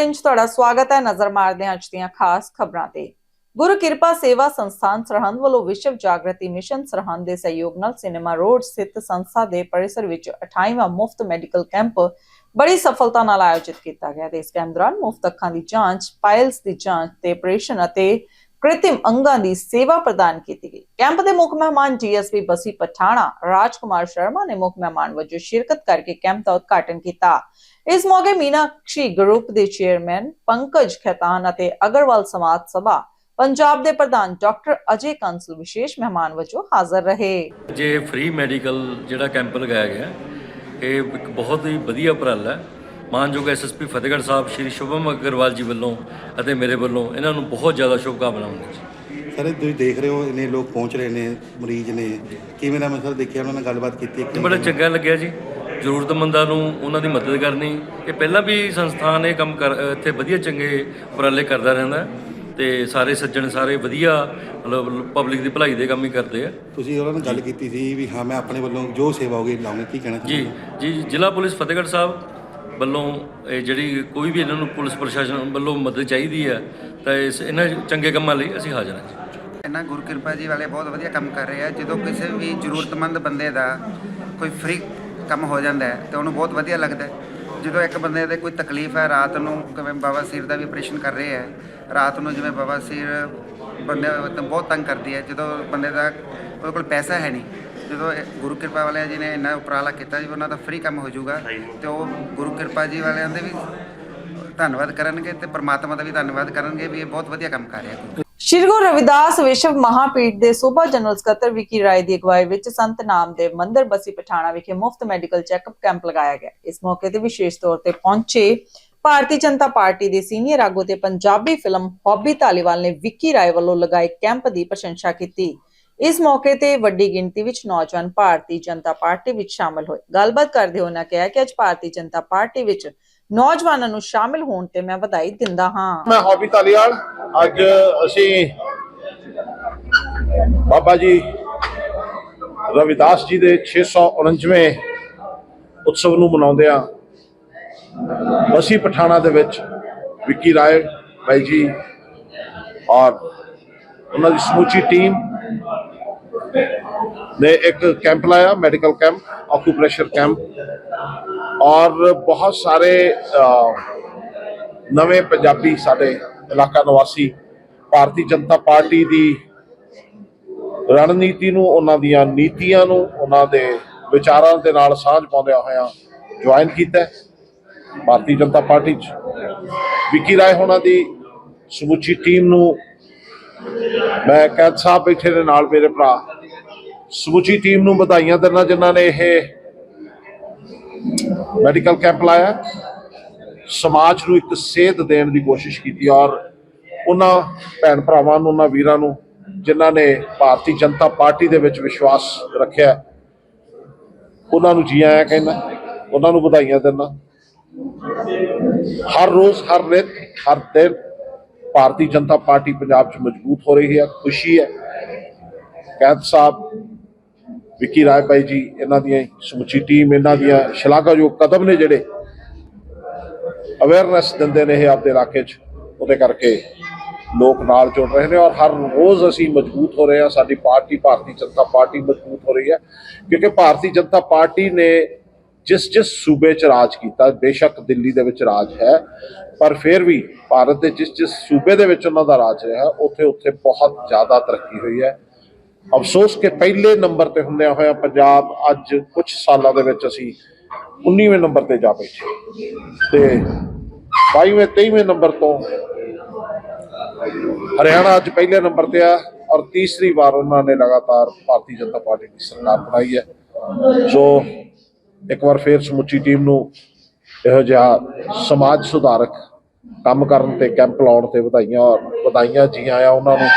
Bulletin 'ਚ ਤੁਹਾਡਾ ਸਵਾਗਤ ਹੈ ਨਜ਼ਰ ਮਾਰਦੇ ਹਾਂ ਅੱਜ ਦੀਆਂ ਖਾਸ ਖਬਰਾਂ ਤੇ। ਗੁਰੂ ਕਿਰਪਾ ਸੇਵਾ ਸੰਸਥਾਨ ਸਰਹੰਦ ਵੱਲੋਂ ਵਿਸ਼ਵ ਜਾਗਰਤੀ ਮਿਸ਼ਨ ਸਰਹੰਦ ਦੇ ਸਹਿਯੋਗ ਨਾਲ ਸਿਨੇਮਾ ਰੋਡ ਸਥਿਤ ਸੰਸਥਾ ਦੇ ਪਰਿਸਰ ਵਿੱਚ 28ਵਾਂ ਮੁਫਤ ਮੈਡੀਕਲ ਕੈਂਪ ਬੜੀ ਸਫਲਤਾ ਨਾਲ ਆਯੋਜਿਤ ਕੀਤਾ ਗਿਆ ਤੇ ਇਸ ਕੈਂਪ ਦੌਰਾਨ ਮੁਫਤ ਅੱਖਾਂ ਦੀ ਜਾਂਚ, ਪਾਇਲਸ ਦੀ ਜਾਂਚ ਤੇ ਆਪਰੇਸ਼ਨ ਅਤੇ ਕ੍ਰਿਤਿਮ ਅੰਗਾਂ ਦੀ ਸੇਵਾ ਪ੍ਰਦਾਨ ਕੀਤੀ ਗਈ। ਕੈਂਪ ਦੇ ਮੁੱਖ ਮਹਿਮਾਨ ਜੀਐਸਪੀ ਬਸੀ ਪਠਾਣਾ, ਰਾਜਕੁਮਾਰ ਸ਼ਰਮਾ ਨੇ ਮੁੱਖ ਮਹਿਮਾਨ ਵਜੋਂ ਸ਼ਿਰਕਤ ਕਰਕੇ ਕੈਂਪ ਦਾ ਉਦਘਾਟਨ ਕੀਤਾ। ਇਸ ਮੌਕੇ ਮੀਨਾਕਸ਼ੀ ਗਰੁੱਪ ਦੇ ਚੇਅਰਮੈਨ ਪੰਕਜ ਖੈਤਾਨ ਅਤੇ ਅਗਰਵਾਲ ਸਮਾਜ ਸਭਾ ਪੰਜਾਬ ਦੇ ਪ੍ਰਧਾਨ ਡਾਕਟਰ ਅਜੇ ਕੰਸਲ ਵਿਸ਼ੇਸ਼ ਮਹਿਮਾਨ ਵਜੋਂ ਹਾਜ਼ਰ ਰਹੇ। ਜੇ ਫ੍ਰੀ ਮੈਡੀਕਲ ਜਿਹੜਾ ਕੈਂਪ ਲਗਾਇਆ ਗਿਆ ਇਹ ਇੱਕ ਬਹੁਤ ਹੀ ਵਧੀਆ ਉਪਰਾਲਾ ਹੈ। ਮਾਨਯੋਗ ਐਸਐਸਪੀ ਫਤਿਹਗੜ੍ਹ ਸਾਹਿਬ ਸ਼੍ਰੀ ਸ਼ੁਭਮ ਅਗਰਵਾਲ ਜੀ ਵੱਲੋਂ ਅਤੇ ਮੇਰੇ ਵੱਲੋਂ ਇਹਨਾਂ ਨੂੰ ਬਹੁਤ ਜ਼ਿਆਦਾ ਸ਼ੁਭਕਾਮਨਾਵਾਂ ਜੀ। ਸਰ ਇਹ ਤੁਸੀਂ ਦੇਖ ਰਹੇ ਹੋ ਇੰਨੇ ਲੋਕ ਪਹੁੰਚ ਰਹੇ ਨੇ ਮਰੀਜ਼ ਨੇ। ਕਿਵੇਂ ਦਾ ਮੈਂ ਸਰ ਦੇਖਿਆ ਉਹਨਾਂ ਨਾਲ ਗੱਲਬਾਤ ਕੀਤੀ ਬੜਾ ਚੰਗਾ ਲੱਗਿਆ ਜੀ। ਜ਼ਰੂਰਤਮੰਦਾਂ ਨੂੰ ਉਹਨਾਂ ਦੀ ਮਦਦ ਕਰਨੀ ਇਹ ਪਹਿਲਾਂ ਵੀ ਸੰਸਥਾਨ ਇਹ ਕੰਮ ਕਰ ਇੱਥੇ ਵਧੀਆ ਚੰਗੇ ਉਪਰਾਲੇ ਕਰਦਾ ਰਹਿੰਦਾ ਤੇ ਸਾਰੇ ਸੱਜਣ ਸਾਰੇ ਵਧੀਆ ਮਤਲਬ ਪਬਲਿਕ ਦੀ ਭਲਾਈ ਦੇ ਕੰਮ ਹੀ ਕਰਦੇ ਆ। ਤੁਸੀਂ ਉਹਨਾਂ ਨਾਲ ਗੱਲ ਕੀਤੀ ਸੀ ਵੀ ਹਾਂ ਮੈਂ ਆਪਣੇ ਵੱਲੋਂ ਜੋ ਸੇਵਾ ਹੋਗੀ ਲਾਉਂਗੀ ਕੀ ਕਹਿਣਾ ਜੀ ਜੀ ਜ਼ਿਲ੍ਹਾ ਪੁਲਿਸ ਫਤਿਹਗੜ੍ਹ ਸਾਹਿਬ ਵੱਲੋਂ ਇਹ ਜਿਹੜੀ ਕੋਈ ਵੀ ਇਹਨਾਂ ਨੂੰ ਪੁਲਿਸ ਪ੍ਰਸ਼ਾਸਨ ਵੱਲੋਂ ਮਦਦ ਚਾਹੀਦੀ ਹੈ ਤਾਂ ਇਸ ਇਹਨਾਂ ਚੰਗੇ ਕੰਮਾਂ ਲਈ ਅਸੀਂ ਹਾਜ਼ਰ ਹਾਂ ਜੀ। ਇਹਨਾਂ ਗੁਰੂ ਕਿਰਪਾ ਜੀ ਵਾਲੇ ਬਹੁਤ ਵਧੀਆ ਕੰਮ ਕਰ ਰਹੇ ਆ। ਜਦੋਂ ਕਿਸੇ ਵੀ ਜ਼ਰੂਰਤਮੰਦ ਬੰਦੇ ਦਾ ਕੋਈ ਫ੍ਰੀ ਕੰਮ ਹੋ ਜਾਂਦਾ ਹੈ ਤੇ ਉਹਨੂੰ ਬਹੁਤ ਵਧੀਆ ਲੱਗਦਾ ਹੈ। ਜਦੋਂ ਇੱਕ ਬੰਦੇ ਦੇ ਕੋਈ ਤਕਲੀਫ ਹੈ, ਰਾਤ ਨੂੰ ਕਿਵੇਂ ਬਾਬਾ ਸੀਰ ਦਾ ਵੀ ਆਪਰੇਸ਼ਨ ਕਰ ਰਹੇ ਹੈ, ਰਾਤ ਨੂੰ ਜਿਵੇਂ ਬਾਬਾ ਸੀਰ ਬੰਦੇ ਨੂੰ ਬਹੁਤ ਤੰਗ ਕਰਦੀ ਹੈ। ਜਦੋਂ ਬੰਦੇ ਦਾ ਉਹਦੇ ਕੋਲ ਪੈਸਾ ਹੈ ਨਹੀਂ, ਜਦੋਂ ਇਹ ਗੁਰੂ ਕਿਰਪਾ ਵਾਲਿਆਂ ਜੀ ਨੇ ਇੰਨਾ ਉਪਰਾਲਾ ਕੀਤਾ ਜੀ, ਉਹਨਾਂ ਦਾ ਫ੍ਰੀ ਕੰਮ ਹੋ ਜਾਊਗਾ ਤੇ ਉਹ ਗੁਰੂ ਕਿਰਪਾ ਜੀ ਵਾਲਿਆਂ ਦੇ ਵੀ ਧੰਨਵਾਦ ਕਰਨਗੇ ਤੇ ਪ੍ਰਮਾਤਮਾ ਦਾ ਵੀ ਧੰਨਵਾਦ ਕਰਨਗੇ ਵੀ ਇਹ ਬਹੁਤ ਵਧੀਆ ਕੰਮ ਕਰ ਰਿਹਾ ਸ਼੍ਰੀ ਗੁਰੂ ਰਵਿਦਾਸ ਵਿਸ਼ਵ ਮਹਾਪੀਠ ਦੇ ਸੂਬਾ ਜਨਰਲ ਸਕੱਤਰ ਵਿਕੀ ਰਾਏ ਦੀ ਅਗਵਾਈ ਵਿੱਚ ਸੰਤ ਨਾਮਦੇਵ ਮੰਦਿਰ ਬਸੀ ਪਠਾਣਾ ਵਿਖੇ ਮੁਫਤ ਮੈਡੀਕਲ ਚੈੱਕਅਪ ਕੈਂਪ ਲਗਾਇਆ ਗਿਆ। ਇਸ ਮੌਕੇ ਤੇ ਵਿਸ਼ੇਸ਼ ਤੌਰ ਤੇ ਪਹੁੰਚੇ ਭਾਰਤੀ ਜਨਤਾ ਪਾਰਟੀ ਦੇ ਸੀਨੀਅਰ ਆਗੂ ਤੇ ਪੰਜਾਬੀ ਫਿਲਮ ਹੌਬੀ ਧਾਲੀਵਾਲ ਨੇ ਵਿੱਕੀ ਰਾਏ ਵੱਲੋਂ ਲਗਾਏ ਕੈਂਪ ਦੀ ਪ੍ਰਸ਼ੰਸਾ ਕੀਤੀ। ਇਸ ਮੌਕੇ ਤੇ ਵੱਡੀ ਗਿਣਤੀ ਵਿੱਚ ਨੌਜਵਾਨ ਭਾਰਤੀ ਜਨਤਾ ਪਾਰਟੀ ਵਿੱਚ ਸ਼ਾਮਲ ਹੋਏ। ਗੱਲਬਾਤ ਕਰਦੇ ਉਹਨਾਂ ਕਿਹਾ ਕਿ ਅੱਜ ਭਾਰਤੀ ਜਨਤਾ ਪਾਰਟੀ ਵਿੱਚ ਨੌਜਵਾਨਾਂ ਨੂੰ ਸ਼ਾਮਿਲ ਹੋਣ ਤੇ ਮੈਂ ਵਧਾਈ ਦਿੰਦਾ ਹਾਂ। ਮੈਂ ਹੌਬੀ ਤਾਲੀਵਾਲ, ਅੱਜ ਅਸੀਂ ਬਾਬਾ ਜੀ ਰਵਿਦਾਸ ਜੀ ਦੇ 649ਵੇਂ ਉਤਸਵ ਨੂੰ ਮਨਾਉਂਦੇ ਆ ਬਸੀ ਪਠਾਣਾ ਦੇ ਵਿੱਚ ਵਿੱਕੀ ਰਾਏ ਭਾਈ ਜੀ ਔਰ ਉਹਨਾਂ ਦੀ ਸਮੂਚੀ ਟੀਮ ਨੇ ਇੱਕ ਕੈਂਪ ਲਾਇਆ ਮੈਡੀਕਲ ਕੈਂਪ ਆਕੂਪ੍ਰੈਸ਼ਰ ਕੈਂਪ ਔਰ ਬਹੁਤ ਸਾਰੇ ਨਵੇਂ ਪੰਜਾਬੀ ਸਾਡੇ ਇਲਾਕਾ ਨਿਵਾਸੀ ਭਾਰਤੀ ਜਨਤਾ ਪਾਰਟੀ ਦੀ ਰਣਨੀਤੀ ਨੂੰ ਉਹਨਾਂ ਦੀਆਂ ਨੀਤੀਆਂ ਨੂੰ ਉਹਨਾਂ ਦੇ ਵਿਚਾਰਾਂ ਦੇ ਨਾਲ ਸਾਂਝ ਪਾਉਂਦਿਆਂ ਹੋਇਆਂ ਜੁਆਇਨ ਕੀਤਾ ਭਾਰਤੀ ਜਨਤਾ ਪਾਰਟੀ ਚ ਵਿਕੀ ਰਾਏ ਹੋਣਾ ਦੀ ਸਮੁੱਚੀ ਟੀਮ ਨੂੰ ਮੈਂ ਕੈਦ ਸਾਹਿਬ ਬੈਠੇ ਦੇ ਨਾਲ ਮੇਰੇ ਭਰਾ ਸਮੁੱਚੀ ਟੀਮ ਨੂੰ ਵਧਾਈਆਂ ਦਿੰਦਾ ਜਿਨ੍ਹਾਂ ਨੇ ਇਹ ਮੈਡੀਕਲ ਕੈਂਪ ਲਾਇਆ ਸਮਾਜ ਨੂੰ ਇੱਕ ਸੇਧ ਦੇਣ ਦੀ ਕੋਸ਼ਿਸ਼ ਕੀਤੀ ਔਰ ਉਹਨਾਂ ਭੈਣ ਭਰਾਵਾਂ ਨੂੰ, ਉਹਨਾਂ ਵੀਰਾਂ ਨੂੰ, ਜਿਨ੍ਹਾਂ ਨੇ ਭਾਰਤੀ ਜਨਤਾ ਪਾਰਟੀ ਦੇ ਵਿੱਚ ਵਿਸ਼ਵਾਸ ਰੱਖਿਆ ਉਹਨਾਂ ਨੂੰ ਜੀ ਆਇਆਂ ਕਹਿੰਦਾ, ਉਹਨਾਂ ਨੂੰ ਵਧਾਈਆਂ ਦਿੰਦਾ। ਹਰ ਰੋਜ਼, ਹਰ ਨਿਤ ਹਰ ਦਿਨ ਭਾਰਤੀ ਜਨਤਾ ਪਾਰਟੀ ਪੰਜਾਬ 'ਚ ਮਜ਼ਬੂਤ ਹੋ ਰਹੀ ਹੈ, ਖੁਸ਼ੀ ਹੈ। ਕੈਦ ਸਾਹਿਬ ਵਿੱਕੀ ਰਾਏ ਭਾਈ ਜੀ, ਇਹਨਾਂ ਦੀਆਂ ਸਮੁੱਚੀ ਟੀਮ, ਇਹਨਾਂ ਦੀਆਂ ਸ਼ਲਾਘਾਯੋਗ ਕਦਮ ਨੇ ਜਿਹੜੇ ਅਵੇਅਰਨੈਸ ਦਿੰਦੇ ਨੇ ਇਹ ਆਪਦੇ ਇਲਾਕੇ 'ਚ, ਉਹਦੇ ਕਰਕੇ ਲੋਕ ਨਾਲ ਜੁੜ ਰਹੇ ਨੇ ਔਰ ਹਰ ਰੋਜ਼ ਅਸੀਂ ਮਜ਼ਬੂਤ ਹੋ ਰਹੇ ਹਾਂ, ਸਾਡੀ ਪਾਰਟੀ, ਭਾਰਤੀ ਜਨਤਾ ਪਾਰਟੀ ਮਜ਼ਬੂਤ ਹੋ ਰਹੀ ਹੈ, ਕਿਉਂਕਿ ਭਾਰਤੀ ਜਨਤਾ ਪਾਰਟੀ ਨੇ ਜਿਸ ਜਿਸ ਸੂਬੇ 'ਚ ਰਾਜ ਕੀਤਾ, ਬੇਸ਼ੱਕ ਦਿੱਲੀ ਦੇ ਵਿੱਚ ਰਾਜ ਹੈ, ਪਰ ਫਿਰ ਵੀ ਭਾਰਤ ਦੇ ਜਿਸ ਜਿਸ ਸੂਬੇ ਦੇ ਵਿੱਚ ਉਹਨਾਂ ਦਾ ਰਾਜ ਰਿਹਾ, ਉੱਥੇ ਉੱਥੇ ਬਹੁਤ ਜ਼ਿਆਦਾ ਤਰੱਕੀ ਹੋਈ ਹੈ ਅਫਸੋਸ ਕਿ ਪਹਿਲੇ ਨੰਬਰ ਤੇ ਹੁੰਦਿਆਂ ਹੋਇਆ ਪੰਜਾਬ ਅੱਜ ਕੁਝ ਸਾਲਾਂ ਦੇ ਵਿੱਚ ਅਸੀਂ 19ਵੇਂ ਨੰਬਰ ਤੇ ਜਾ ਬੈਠੇ ਤੇ 22ਵੇਂ 23ਵੇਂ ਨੰਬਰ ਤੋਂ ਹਰਿਆਣਾ ਅੱਜ ਪਹਿਲੇ ਨੰਬਰ ਤੇ ਆ ਔਰ ਤੀਸਰੀ ਵਾਰ ਉਹਨਾਂ ਨੇ ਲਗਾਤਾਰ ਭਾਰਤੀ ਜਨਤਾ ਪਾਰਟੀ ਦੀ ਸਰਕਾਰ ਬਣਾਈ ਹੈ। ਸੋ ਇੱਕ ਵਾਰ ਫੇਰ ਸਮੁੱਚੀ ਟੀਮ ਨੂੰ ਇਹੋ ਜਿਹਾ ਸਮਾਜ ਸੁਧਾਰਕ ਕੰਮ ਕਰਨ ਤੇ ਕੈਂਪ ਲਾਉਣ ਤੇ ਵਧਾਈਆਂ ਔਰ ਵਧਾਈਆਂ ਜੀ ਆਇਆਂ ਉਹਨਾਂ ਨੂੰ।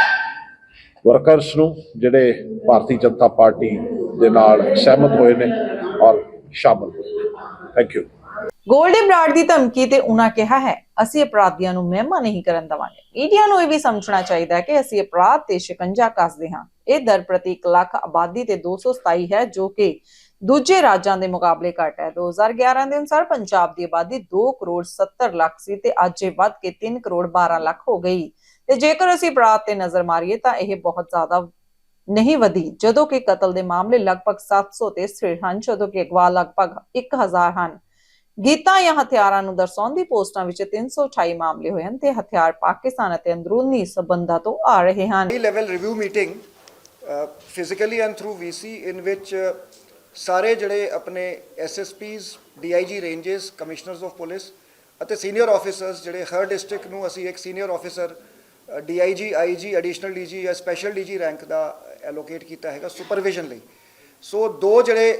ਵਰਕਰਸ ਨੂੰ ਜਿਹੜੇ ਭਾਰਤੀ ਜਨਤਾ ਪਾਰਟੀ ਦੇ ਨਾਲ ਸਹਿਮਤ ਹੋਏ ਨੇ ਔਰ ਸ਼ਾਮਲ ਹੋਏ ਥੈਂਕ ਯੂ ਗੋਲਡੀ ਬਰਾੜ ਦੀ ਧਮਕੀ ਤੇ ਉਹਨਾਂ ਕਿਹਾ ਹੈ, ਅਸੀਂ ਅਪਰਾਧੀਆਂ ਨੂੰ ਮਹਿਮਾ ਨਹੀਂ ਕਰਨ ਦਵਾਂਗੇ। ਮੀਡੀਆ ਨੂੰ ਇਹ ਵੀ ਸਮਝਣਾ ਚਾਹੀਦਾ ਹੈ ਕਿ ਅਸੀਂ ਅਪਰਾਧ ਤੇ ਸ਼ਿਕੰਜਾ ਕੱਸਦੇ ਹਾਂ। ਇਹ ਦਰ ਪ੍ਰਤੀ 1 ਲੱਖ ਆਬਾਦੀ ਤੇ 227 ਹੈ, ਜੋ ਕਿ ਦੂਜੇ ਰਾਜਾਂ ਦੇ ਮੁਕਾਬਲੇ ਘੱਟ ਹੈ। 2011 ਦੇ ਅਨੁਸਾਰ ਪੰਜਾਬ ਦੀ ਆਬਾਦੀ 2 ਕਰੋੜ 70 ਲੱਖ ਸੀ ਤੇ ਅੱਜ ਇਹ ਵੱਧ ਕੇ 3 ਕਰੋੜ 12 ਲੱਖ ਹੋ ਗਈ। ਤੇ ਜੇਕਰ ਅਸੀਂ ਬਰਾਤ ਤੇ ਨਜ਼ਰ ਮਾਰੀਏ ਤਾਂ ਇਹ ਬਹੁਤ ਜ਼ਿਆਦਾ ਨਹੀਂ ਵਧੀ। ਜਦੋਂ ਕਿ ਕਤਲ ਦੇ ਮਾਮਲੇ ਲਗਭਗ 700 ਤੇ ਸਥਿਰ ਹਨ, ਜਦੋਂ ਕਿ ਅਗਵਾ ਲਗਭਗ 1000 ਹਨ। ਗੀਤਾਂ ਜਾਂ ਹਥਿਆਰਾਂ ਨੂੰ ਦਰਸਾਉਣ ਪੋਸਟਾਂ ਵਿੱਚ 328 ਮਾਮਲੇ ਹੋਏ ਹਨ ਤੇ ਹਥਿਆਰ ਪਾਕਿਸਤਾਨ ਅਤੇ ਅੰਦਰੂਨੀ ਸਬੰਧਾਂ ਤੋਂ ਆ ਰਹੇ ਹਨ। Level review meeting physically and through VC ਇਨ ਵਿਚ ਸਾਰੇ ਜਿਹੜੇ ਆਪਣੇ SSPs DIG ranges commissioners of police ਅਤੇ ਸੀਨੀਅਰ ਆਫੀਸਰਸ ਜਿਹੜੇ ਹਰ ਡਿਸਟ੍ਰਿਕਟ ਨੂੰ ਅਸੀਂ ਇੱਕ senior officer DIG IG additional DG ਜਾਂ ਸਪੈਸ਼ਲ ਡੀਜੀ ਰੈਂਕ ਦਾ ਐਲੋਕੇਟ ਕੀਤਾ ਹੈਗਾ ਸੁਪਰਵਿਜ਼ਨ ਲਈ। ਸੋ ਦੋ ਜਿਹੜੇ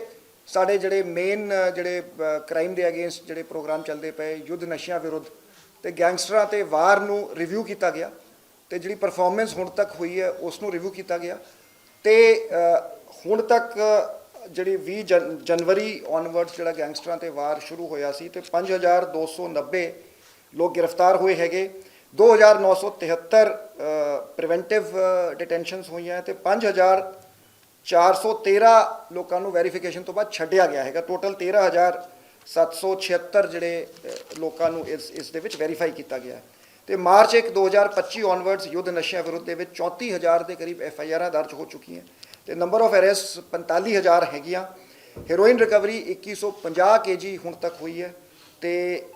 ਸਾਡੇ ਜਿਹੜੇ ਮੇਨ ਜਿਹੜੇ ਕ੍ਰਾਈਮ ਦੇ ਅਗੇਂਸਟ ਜਿਹੜੇ ਪ੍ਰੋਗਰਾਮ ਚੱਲਦੇ ਪਏ, ਯੁੱਧ ਨਸ਼ਿਆਂ ਵਿਰੁੱਧ ਤੇ ਗੈਂਗਸਟਰਾਂ ਤੇ ਵਾਰ ਨੂੰ ਰਿਵਿਊ ਕੀਤਾ ਗਿਆ ਤੇ ਜਿਹੜੀ ਪਰਫਾਰਮੈਂਸ ਹੁਣ ਤੱਕ ਹੋਈ ਹੈ ਉਸ ਨੂੰ ਰਿਵਿਊ ਕੀਤਾ ਗਿਆ ਤੇ ਹੁਣ ਤੱਕ ਜਿਹੜੀ 20 ਜਨ- ਜਨਵਰੀ ਔਨਵਰਡਸ ਜਿਹੜਾ ਗੈਂਗਸਟਰਾਂ ਤੇ ਵਾਰ ਸ਼ੁਰੂ ਹੋਇਆ ਸੀ ਤੇ 5290 ਲੋਕ ਗ੍ਰਿਫਤਾਰ ਹੋਏ ਹੈਗੇ। 2973 ਪ੍ਰੀਵੈਂਟਿਵ ਡਿਟੈਂਸ਼ਨਸ ਹੋਈਆਂ ਤੇ 5413 ਲੋਕਾਂ ਨੂੰ ਵੈਰੀਫਿਕੇਸ਼ਨ ਤੋਂ ਬਾਅਦ ਛੱਡਿਆ ਗਿਆ ਹੈਗਾ। ਟੋਟਲ 13776 ਜਿਹੜੇ ਲੋਕਾਂ ਨੂੰ ਇਸ ਇਸ ਦੇ ਵਿੱਚ ਵੈਰੀਫਾਈ ਕੀਤਾ ਗਿਆ। ਹੈ ਤੇ ਮਾਰਚ 1 2025 ਔਨਵਰਡਸ ਯੁੱਧ ਨਸ਼ਿਆਂ ਵਿਰੁੱਧ ਦੇ ਵਿੱਚ 34000 ਦੇ ਕਰੀਬ ਐਫ ਆਈ ਆਰਾਂ ਦਰਜ ਹੋ ਚੁੱਕੀਆਂ। ਤੇ ਨੰਬਰ ਆਫ ਅਰੈਸਟ 45000 ਹੈਗੀਆਂ। ਹੈਰੋਇਨ ਰਿਕਵਰੀ 2150 ਕੇਜੀ ਹੁਣ ਤੱਕ ਹੋਈ ਹੈ। ਤੇ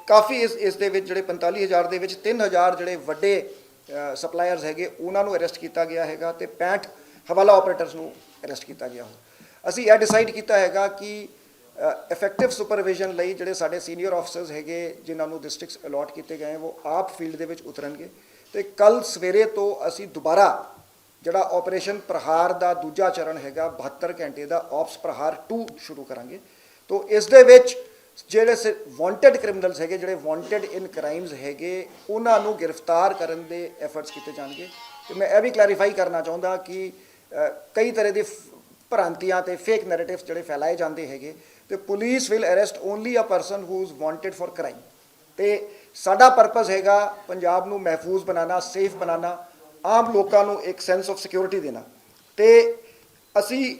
ਕਾਫੀ ਇਸ ਇਸ ਦੇ ਵਿੱਚ ਜਿਹੜੇ 45000 ਦੇ ਵਿੱਚ 3000 ਜਿਹੜੇ ਵੱਡੇ ਸਪਲਾਇਰਸ ਹੈਗੇ, ਉਹਨਾਂ ਨੂੰ ਅਰੈਸਟ ਕੀਤਾ ਗਿਆ ਹੈਗਾ ਤੇ 65 ਹਵਾਲਾ ਆਪਰੇਟਰਸ ਨੂੰ ਅਰੈਸਟ ਕੀਤਾ ਗਿਆ ਅਸੀਂ ਇਹ ਡਿਸਾਈਡ ਕੀਤਾ ਹੈਗਾ ਕਿ ਇਫੈਕਟਿਵ ਸੁਪਰਵਿਜ਼ਨ ਲਈ ਜਿਹੜੇ ਸਾਡੇ ਸੀਨੀਅਰ ਆਫੀਸਰਸ ਹੈਗੇ, ਜਿਨ੍ਹਾਂ ਨੂੰ ਡਿਸਟ੍ਰਿਕਟਸ ਅਲਾਟ ਕੀਤੇ ਗਏ ਉਹ ਆਪ ਫੀਲਡ ਦੇ ਵਿੱਚ ਉਤਰਨਗੇ। ਤੇ ਕੱਲ ਸਵੇਰੇ ਤੋਂ ਅਸੀਂ ਦੁਬਾਰਾ ਜਿਹੜਾ ਆਪਰੇਸ਼ਨ ਪ੍ਰਹਾਰ ਦਾ ਦੂਜਾ ਚਰਨ ਹੈਗਾ 72 ਘੰਟੇ ਦਾ ਆਪਸ ਪ੍ਰਹਾਰ 2 ਸ਼ੁਰੂ ਕਰਾਂਗੇ। ਤੋਂ ਇਸ ਦੇ ਵਿੱਚ ਜਿਹੜੇ ਵਾਂਟਡ ਕ੍ਰਿਮੀਨਲਸ ਹੈਗੇ, ਜਿਹੜੇ ਵਾਂਟਡ ਇਨ ਕ੍ਰਾਈਮਸ ਹੈਗੇ, ਉਹਨਾਂ ਨੂੰ ਗ੍ਰਿਫਤਾਰ ਕਰਨ ਦੇ ਐਫਰਟਸ ਕੀਤੇ ਜਾਣਗੇ। ਤੇ ਮੈਂ ਇਹ ਵੀ ਕਲੈਰੀਫਾਈ ਕਰਨਾ ਚਾਹੁੰਦਾ ਕਿ ਕਈ ਤਰ੍ਹਾਂ ਦੇ ਫ- ਭ੍ਰਾਂਤੀਆਂ ਤੇ ਫੇਕ ਨੈਰੇਟਿਵਸ ਜਿਹੜੇ ਫੈਲਾਏ ਜਾਂਦੇ ਹੈਗੇ, ਤੇ police will arrest only a person who is wanted for crime ਤੇ ਸਾਡਾ ਪਰਪਸ ਹੈਗਾ ਪੰਜਾਬ ਨੂੰ ਮਹਿਫੂਜ਼ ਬਣਾਉਣਾ ਸੇਫ ਬਣਾਉਣਾ, ਆਮ ਲੋਕਾਂ ਨੂੰ ਇੱਕ ਸੈਂਸ ਆਫ ਸਿਕਿਉਰਿਟੀ ਦੇਣਾ। ਤੇ ਅਸੀਂ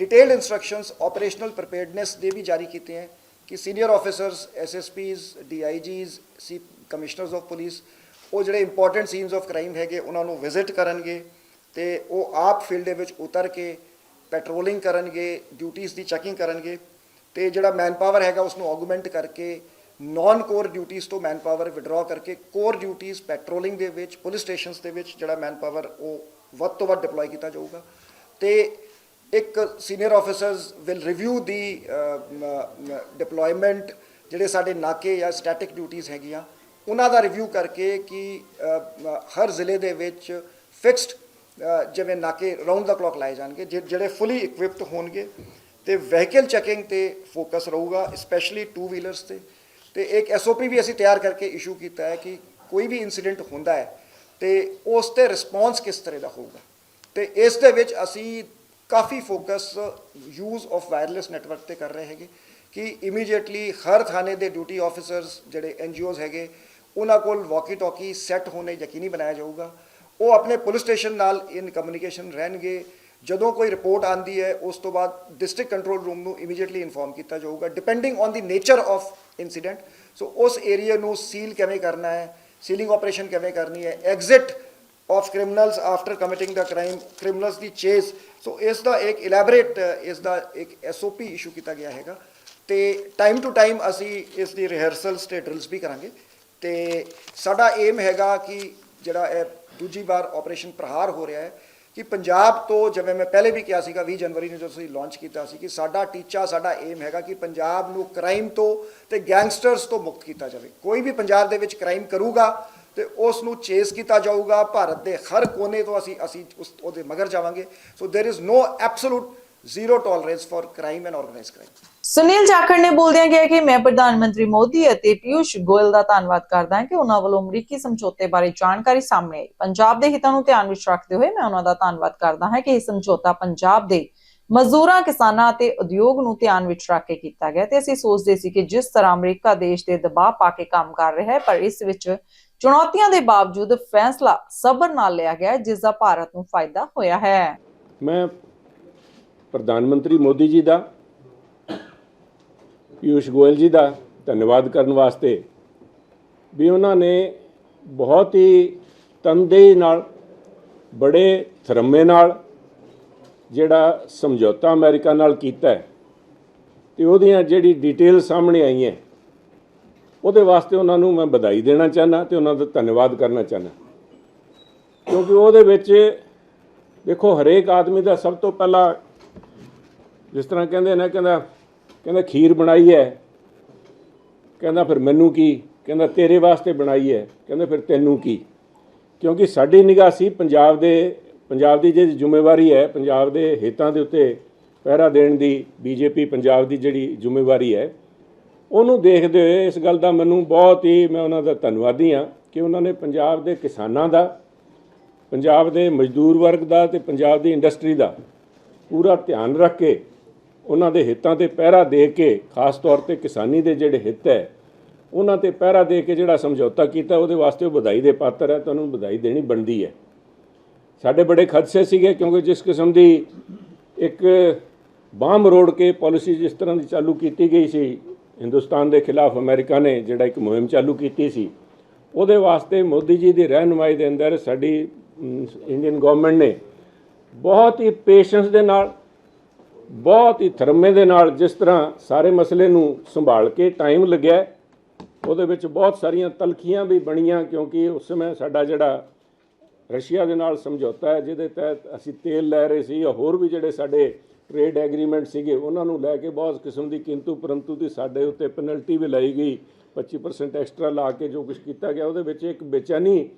ਡਿਟੇਲਡ ਇਨਸਟਰਕਸ਼ਨਸ ਆਪਰੇਸ਼ਨਲ ਪ੍ਰੀਪੇਅਰਡਨੈਸ ਦੇ ਵੀ ਜਾਰੀ ਕੀਤੇ ਹੈ। ਕਿ ਸੀਨੀਅਰ ਆਫੀਸਰਸ ਐਸਐਸਪੀਜ਼ ਡੀਆਈਜੀਜ਼ ਸੀ ਕਮਿਸ਼ਨਰਸ ਆਫ ਪੁਲਿਸ ਉਹ ਜਿਹੜੇ ਇੰਪੋਰਟੈਂਟ ਸੀਨਸ ਆਫ ਕ੍ਰਾਈਮ ਹੈਗੇ, ਉਹਨਾਂ ਨੂੰ ਵਿਜ਼ਿਟ ਕਰਨਗੇ ਤੇ ਉਹ ਆਪ ਫੀਲਡ ਦੇ ਵਿੱਚ ਉਤਰ ਕੇ ਪੈਟਰੋਲਿੰਗ ਕਰਨਗੇ ਡਿਊਟੀਆਂ ਦੀ ਚੈਕਿੰਗ ਕਰਨਗੇ ਤੇ ਜਿਹੜਾ ਮੈਨ ਪਾਵਰ ਹੈਗਾ ਉਸ ਨੂੰ ਆਗੂਮੈਂਟ ਕਰਕੇ ਨਾਨ ਕੋਰ ਡਿਊਟੀਆਂ ਤੋਂ ਮੈਨ ਪਾਵਰ ਵਿਡਰਾ ਕਰਕੇ ਕੋਰ ਡਿਊਟੀਆਂ ਪੈਟਰੋਲਿੰਗ ਦੇ ਵਿੱਚ ਪੁਲਿਸ ਸਟੇਸ਼ਨਸ ਦੇ ਵਿੱਚ ਜਿਹੜਾ ਮੈਨ ਪਾਵਰ ਉਹ ਵੱਧ ਤੋਂ ਵੱਧ ਡਿਪਲੋਏ ਕੀਤਾ ਜਾਊਗਾ ਤੇ ਇੱਕ senior officers will review the deployment ਜਿਹੜੇ ਸਾਡੇ ਨਾਕੇ ਜਾਂ ਸਟੈਟਿਕ ਡਿਊਟੀਆਂ ਹੈਗੀਆਂ, ਉਹਨਾਂ ਦਾ ਰਿਵਿਊ ਕਰਕੇ ਕਿ ਹਰ ਜ਼ਿਲ੍ਹੇ ਦੇ ਵਿੱਚ ਫਿਕਸਡ ਜਿਵੇਂ ਨਾਕੇ ਰਾਉਂਡ ਦਾ ਕਲੌਕ ਲਾਏ ਜਾਣਗੇ, ਜਿ- ਜਿਹੜੇ ਫੁੱਲੀ ਇਕਵਿਪਡ ਹੋਣਗੇ, ਤੇ ਵਹੀਕਲ ਚੈਕਿੰਗ ਤੇ ਫੋਕਸ ਰਹੂਗਾ ਸਪੈਸ਼ਲੀ ਟੂ ਵੀਲਰਸ ਤੇ। ਤੇ ਇੱਕ ਐਸਓਪੀ ਵੀ ਅਸੀਂ ਤਿਆਰ ਕਰਕੇ ਇਸ਼ੂ ਕੀਤਾ ਹੈ ਕਿ ਕੋਈ ਵੀ ਇਨਸੀਡੈਂਟ ਹੁੰਦਾ ਹੈ, ਤੇ ਉਸ ਤੇ ਰਿਸਪੌਂਸ ਕਿਸ ਤਰ੍ਹਾਂ ਦਾ ਹੋਊਗਾ। ਤੇ ਇਸ ਦੇ ਵਿੱਚ ਅਸੀਂ ਕਾਫੀ focus use of wireless network ਤੇ ਕਰ ਰਹੇ ਹੈਗੇ ਕਿ ਇਮੀਡੀਏਟਲੀ ਹਰ ਥਾਣੇ ਦੇ ਡਿਊਟੀ ਆਫੀਸਰਸ ਜਿਹੜੇ ਐਨਜੀਓਜ਼ ਹੈਗੇ, ਉਹਨਾਂ ਕੋਲ ਵਾਕੀ ਟਾਕੀ ਸੈੱਟ ਹੋਣੇ ਯਕੀਨੀ ਬਣਾਇਆ ਜਾਊਗਾ। ਉਹ ਆਪਣੇ ਪੁਲਿਸ ਸਟੇਸ਼ਨ ਨਾਲ ਇਨ ਕਮਿਊਨੀਕੇਸ਼ਨ ਰਹਿਣਗੇ। ਜਦੋਂ ਕੋਈ ਰਿਪੋਰਟ ਆਂਦੀ ਹੈ, ਉਸ ਤੋਂ ਬਾਅਦ ਡਿਸਟ੍ਰਿਕਟ ਕੰਟਰੋਲ ਰੂਮ ਨੂੰ ਇਮੀਡੀਏਟਲੀ ਇਨਫੋਰਮ ਕੀਤਾ ਜਾਊਗਾ depending on the nature of incident so ਉਸ ਏਰੀਆ ਨੂੰ ਸੀਲ ਕਿਵੇਂ ਕਰਨਾ ਹੈ ਸੀਲਿੰਗ ਆਪਰੇਸ਼ਨ ਕਿਵੇਂ ਕਰਨੀ ਹੈ exit of criminals after committing the crime criminals the chase so ਇਸ ਦਾ ਇੱਕ ਇਲੈਬੋਰੇਟ ਇਸ ਦਾ ਇੱਕ ਐਸਓਪੀ ਇਸ਼ੂ ਕੀਤਾ ਗਿਆ ਹੈਗਾ। ਤੇ ਟਾਈਮ ਟੂ ਟਾਈਮ ਅਸੀਂ ਇਸ ਦੀ ਰਿਹਰਸਲਸ ਤੇ ਡਰਿਲਸ ਵੀ ਕਰਾਂਗੇ। ਤੇ ਸਾਡਾ ਏਮ ਹੈਗਾ ਕਿ ਜਿਹੜਾ ਇਹ ਦੂਜੀ ਵਾਰ ਆਪਰੇਸ਼ਨ ਪ੍ਰਹਾਰ ਹੋ ਰਿਹਾ ਹੈ ਕਿ ਪੰਜਾਬ ਤੋਂ, ਜਿਵੇਂ ਮੈਂ ਪਹਿਲੇ ਵੀ ਕਿਹਾ ਸੀਗਾ 20 ਜਨਵਰੀ ਨੂੰ ਜਦੋਂ ਅਸੀਂ ਲਾਂਚ ਕੀਤਾ ਸੀ ਕਿ ਸਾਡਾ ਟੀਚਾ, ਸਾਡਾ ਏਮ ਹੈਗਾ ਕਿ ਪੰਜਾਬ ਨੂੰ ਕ੍ਰਾਈਮ ਤੋਂ ਤੇ ਗੈਂਗਸਟਰਸ ਤੋਂ ਮੁਕਤ ਕੀਤਾ ਜਾਵੇ। ਕੋਈ ਵੀ ਪੰਜਾਬ ਦੇ ਵਿੱਚ ਕ੍ਰਾਈਮ ਕਰੂਗਾ ਤੇ ਉਸ ਨੂੰ ਚੇਸ ਕੀਤਾ ਜਾਊਗਾ, ਭਾਰਤ ਦੇ ਹਰ ਕੋਨੇ ਤੋਂ ਅਸੀਂ ਅਸੀਂ ਉਸ, ਉਹਦੇ ਮਗਰ ਜਾਵਾਂਗੇ। So there is no absolute zero tolerance for crime and organised crime Sunil Jakhar ਨੇ ਬੋਲਦਿਆਂ ਕਿਹਾ ਕਿ ਮੈਂ ਪ੍ਰਧਾਨ ਮੰਤਰੀ ਮੋਦੀ ਅਤੇ ਪਿਊਸ਼ ਗੋਇਲ ਦਾ ਧੰਨਵਾਦ ਕਰਦਾ ਕਿ ਉਹਨਾਂ ਵੱਲੋਂ ਅਮਰੀਕੀ ਸਮਝੌਤੇ ਬਾਰੇ ਜਾਣਕਾਰੀ ਸਾਹਮਣੇ ਆਈ। ਪੰਜਾਬ ਦੇ ਹਿੱਤਾਂ ਨੂੰ ਧਿਆਨ ਵਿੱਚ ਰੱਖਦੇ ਹੋਏ ਮੈਂ ਉਹਨਾਂ ਦਾ ਧੰਨਵਾਦ ਕਰਦਾ ਹਾਂ ਕਿ ਇਹ ਸਮਝੌਤਾ ਪੰਜਾਬ ਦੇ ਮਜ਼ਦੂਰਾਂ, ਕਿਸਾਨਾਂ ਅਤੇ ਉਦਯੋਗ ਨੂੰ ਧਿਆਨ ਵਿੱਚ ਰੱਖ ਕੇ ਕੀਤਾ ਗਿਆ ਤੇ ਅਸੀਂ ਸੋਚਦੇ ਸੀ ਕਿ ਜਿਸ ਤਰ੍ਹਾਂ ਅਮਰੀਕਾ ਦੇਸ਼ ਦੇ ਦਬਾਅ ਪਾ ਕੇ ਕੰਮ ਕਰ ਰਿਹਾ ਹੈ, ਪਰ ਇਸ ਵਿੱਚ ਚੁਣੌਤੀਆਂ ਦੇ ਬਾਵਜੂਦ ਫੈਸਲਾ ਸਬਰ ਨਾਲ ਲਿਆ ਗਿਆ ਜਿਸ ਦਾ ਭਾਰਤ ਨੂੰ ਫਾਇਦਾ ਹੋਇਆ ਹੈ। ਮੈਂ ਪ੍ਰਧਾਨ ਮੰਤਰੀ ਮੋਦੀ ਜੀ ਦਾ ਪਿਊਸ਼ ਗੋਇਲ ਜੀ ਦਾ ਧੰਨਵਾਦ ਕਰਨ ਵਾਸਤੇ ਵੀ ਉਹਨਾਂ ਨੇ ਬਹੁਤ ਹੀ ਤਨਦੇਹੀ ਨਾਲ, ਬੜੇ ਥਰਮੇ ਨਾਲ ਜਿਹੜਾ ਸਮਝੌਤਾ ਅਮਰੀਕਾ ਨਾਲ ਕੀਤਾ ਹੈ, ਤੇ ਉਹਦੀਆਂ ਜਿਹੜੀ ਡਿਟੇਲ ਸਾਹਮਣੇ ਆਈਆਂ ਉਹਦੇ ਵਾਸਤੇ ਉਹਨਾਂ ਨੂੰ ਮੈਂ ਵਧਾਈ ਦੇਣਾ ਚਾਹਨਾ ਤੇ ਉਹਨਾਂ ਦਾ ਧੰਨਵਾਦ ਕਰਨਾ ਚਾਹਨਾ ਕਿਉਂਕਿ ਉਹਦੇ ਵਿੱਚ ਦੇਖੋ, ਹਰੇਕ ਆਦਮੀ ਦਾ ਸਭ ਤੋਂ ਪਹਿਲਾਂ ਜਿਸ ਤਰ੍ਹਾਂ ਕਹਿੰਦੇ ਨੇ, ਕਹਿੰਦਾ ਕਹਿੰਦਾ ਖੀਰ ਬਣਾਈ ਹੈ। ਕਹਿੰਦਾ ਫਿਰ ਮੈਨੂੰ ਕੀ? ਕਹਿੰਦਾ ਤੇਰੇ ਵਾਸਤੇ ਬਣਾਈ ਹੈ। ਕਹਿੰਦਾ ਫਿਰ ਤੈਨੂੰ ਕੀ? ਕਿਉਂਕਿ ਸਾਡੀ ਨਿਗਾਹ ਸੀ ਪੰਜਾਬ ਦੇ, ਪੰਜਾਬ ਦੀ ਜਿਹੜੀ ਜ਼ਿੰਮੇਵਾਰੀ ਹੈ, ਪੰਜਾਬ ਦੇ ਹਿੱਤਾਂ ਦੇ ਉੱਤੇ ਪਹਿਰਾ ਦੇਣ ਦੀ, ਬੀਜੇਪੀ ਪੰਜਾਬ ਦੀ ਜਿਹੜੀ ਜ਼ਿੰਮੇਵਾਰੀ ਹੈ ਉਹਨੂੰ ਦੇਖਦੇ ਹੋਏ ਇਸ ਗੱਲ ਦਾ ਮੈਨੂੰ ਬਹੁਤ ਹੀ ਮੈਂ ਉਹਨਾਂ ਦਾ ਧੰਨਵਾਦੀ ਹਾਂ ਕਿ ਉਹਨਾਂ ਨੇ ਪੰਜਾਬ ਦੇ ਕਿਸਾਨਾਂ ਦਾ, ਪੰਜਾਬ ਦੇ ਮਜ਼ਦੂਰ ਵਰਗ ਦਾ ਤੇ ਪੰਜਾਬ ਦੀ ਇੰਡਸਟਰੀ ਦਾ ਪੂਰਾ ਧਿਆਨ ਰੱਖ ਕੇ ਉਹਨਾਂ ਦੇ ਹਿੱਤਾਂ ਤੇ ਪਹਿਰਾ ਦੇ ਕੇ, ਖਾਸ ਤੌਰ ਤੇ ਕਿਸਾਨੀ ਦੇ ਜਿਹੜੇ ਹਿੱਤ ਹੈ, ਉਹਨਾਂ ਤੇ ਪਹਿਰਾ ਦੇ ਕੇ ਜਿਹੜਾ ਸਮਝੌਤਾ ਕੀਤਾ, ਉਹਦੇ ਵਾਸਤੇ ਉਹ ਵਧਾਈ ਦੇ ਪਾਤਰ ਹੈ ਤੁਹਾਨੂੰ ਵਧਾਈ ਦੇਣੀ ਬਣਦੀ ਹੈ। ਸਾਡੇ ਬੜੇ ਖਦਸ਼ੇ ਸੀਗੇ ਕਿਉਂਕਿ ਜਿਸ ਕਿਸਮ ਦੀ ਇੱਕ ਬਾਂਮ ਰੋੜ ਕੇ ਪਾਲਿਸੀ ਜਿਸ ਤਰ੍ਹਾਂ ਦੀ ਚਾਲੂ ਕੀਤੀ ਗਈ ਸੀ ਹਿੰਦੁਸਤਾਨ ਦੇ ਖਿਲਾਫ ਅਮਰੀਕਾ ਨੇ ਜਿਹੜਾ ਇੱਕ ਮੁਹਿੰਮ ਚਾਲੂ ਕੀਤੀ ਸੀ, ਉਹਦੇ ਵਾਸਤੇ ਮੋਦੀ ਜੀ ਦੀ ਰਹਿਨੁਮਾਈ ਦੇ ਅੰਦਰ ਸਾਡੀ ਇੰਡੀਅਨ ਗਵਰਨਮੈਂਟ ਨੇ ਬਹੁਤ ਹੀ ਪੇਸ਼ੈਂਸ ਦੇ ਨਾਲ, ਬਹੁਤ ਹੀ ਥਰਮੇ ਦੇ ਨਾਲ ਜਿਸ ਤਰ੍ਹਾਂ ਸਾਰੇ ਮਸਲੇ ਨੂੰ ਸੰਭਾਲ ਕੇ ਟਾਈਮ ਲੱਗਿਆ ਉਹਦੇ ਵਿੱਚ ਬਹੁਤ ਸਾਰੀਆਂ ਤਲਖੀਆਂ ਵੀ ਬਣੀਆਂ ਕਿਉਂਕਿ ਉਸ ਸਮੇਂ ਸਾਡਾ ਜਿਹੜਾ ਰਸ਼ੀਆ ਦੇ ਨਾਲ ਸਮਝੌਤਾ ਹੈ, ਜਿਹਦੇ ਤਹਿਤ ਅਸੀਂ ਤੇਲ ਲੈ ਰਹੇ ਸੀ ਜਾਂ ਹੋਰ ਵੀ ਜਿਹੜੇ ਸਾਡੇ ਟ੍ਰੇਡ ਐਗਰੀਮੈਂਟ ਸੀਗੇ, ਉਹਨਾਂ ਨੂੰ ਲੈ ਕੇ ਬਹੁਤ ਕਿਸਮ ਦੀ ਕਿੰਤੂ ਪਰੰਤੂ ਦੀ ਸਾਡੇ ਉੱਤੇ ਪੈਨਲਟੀ ਵੀ ਲਾਈ ਗਈ। 25% ਐਕਸਟਰਾ ਲਾ ਕੇ ਜੋ ਕੁਝ ਕੀਤਾ ਗਿਆ, ਉਹਦੇ ਵਿੱਚ ਇੱਕ ਬੇਚੈਨੀ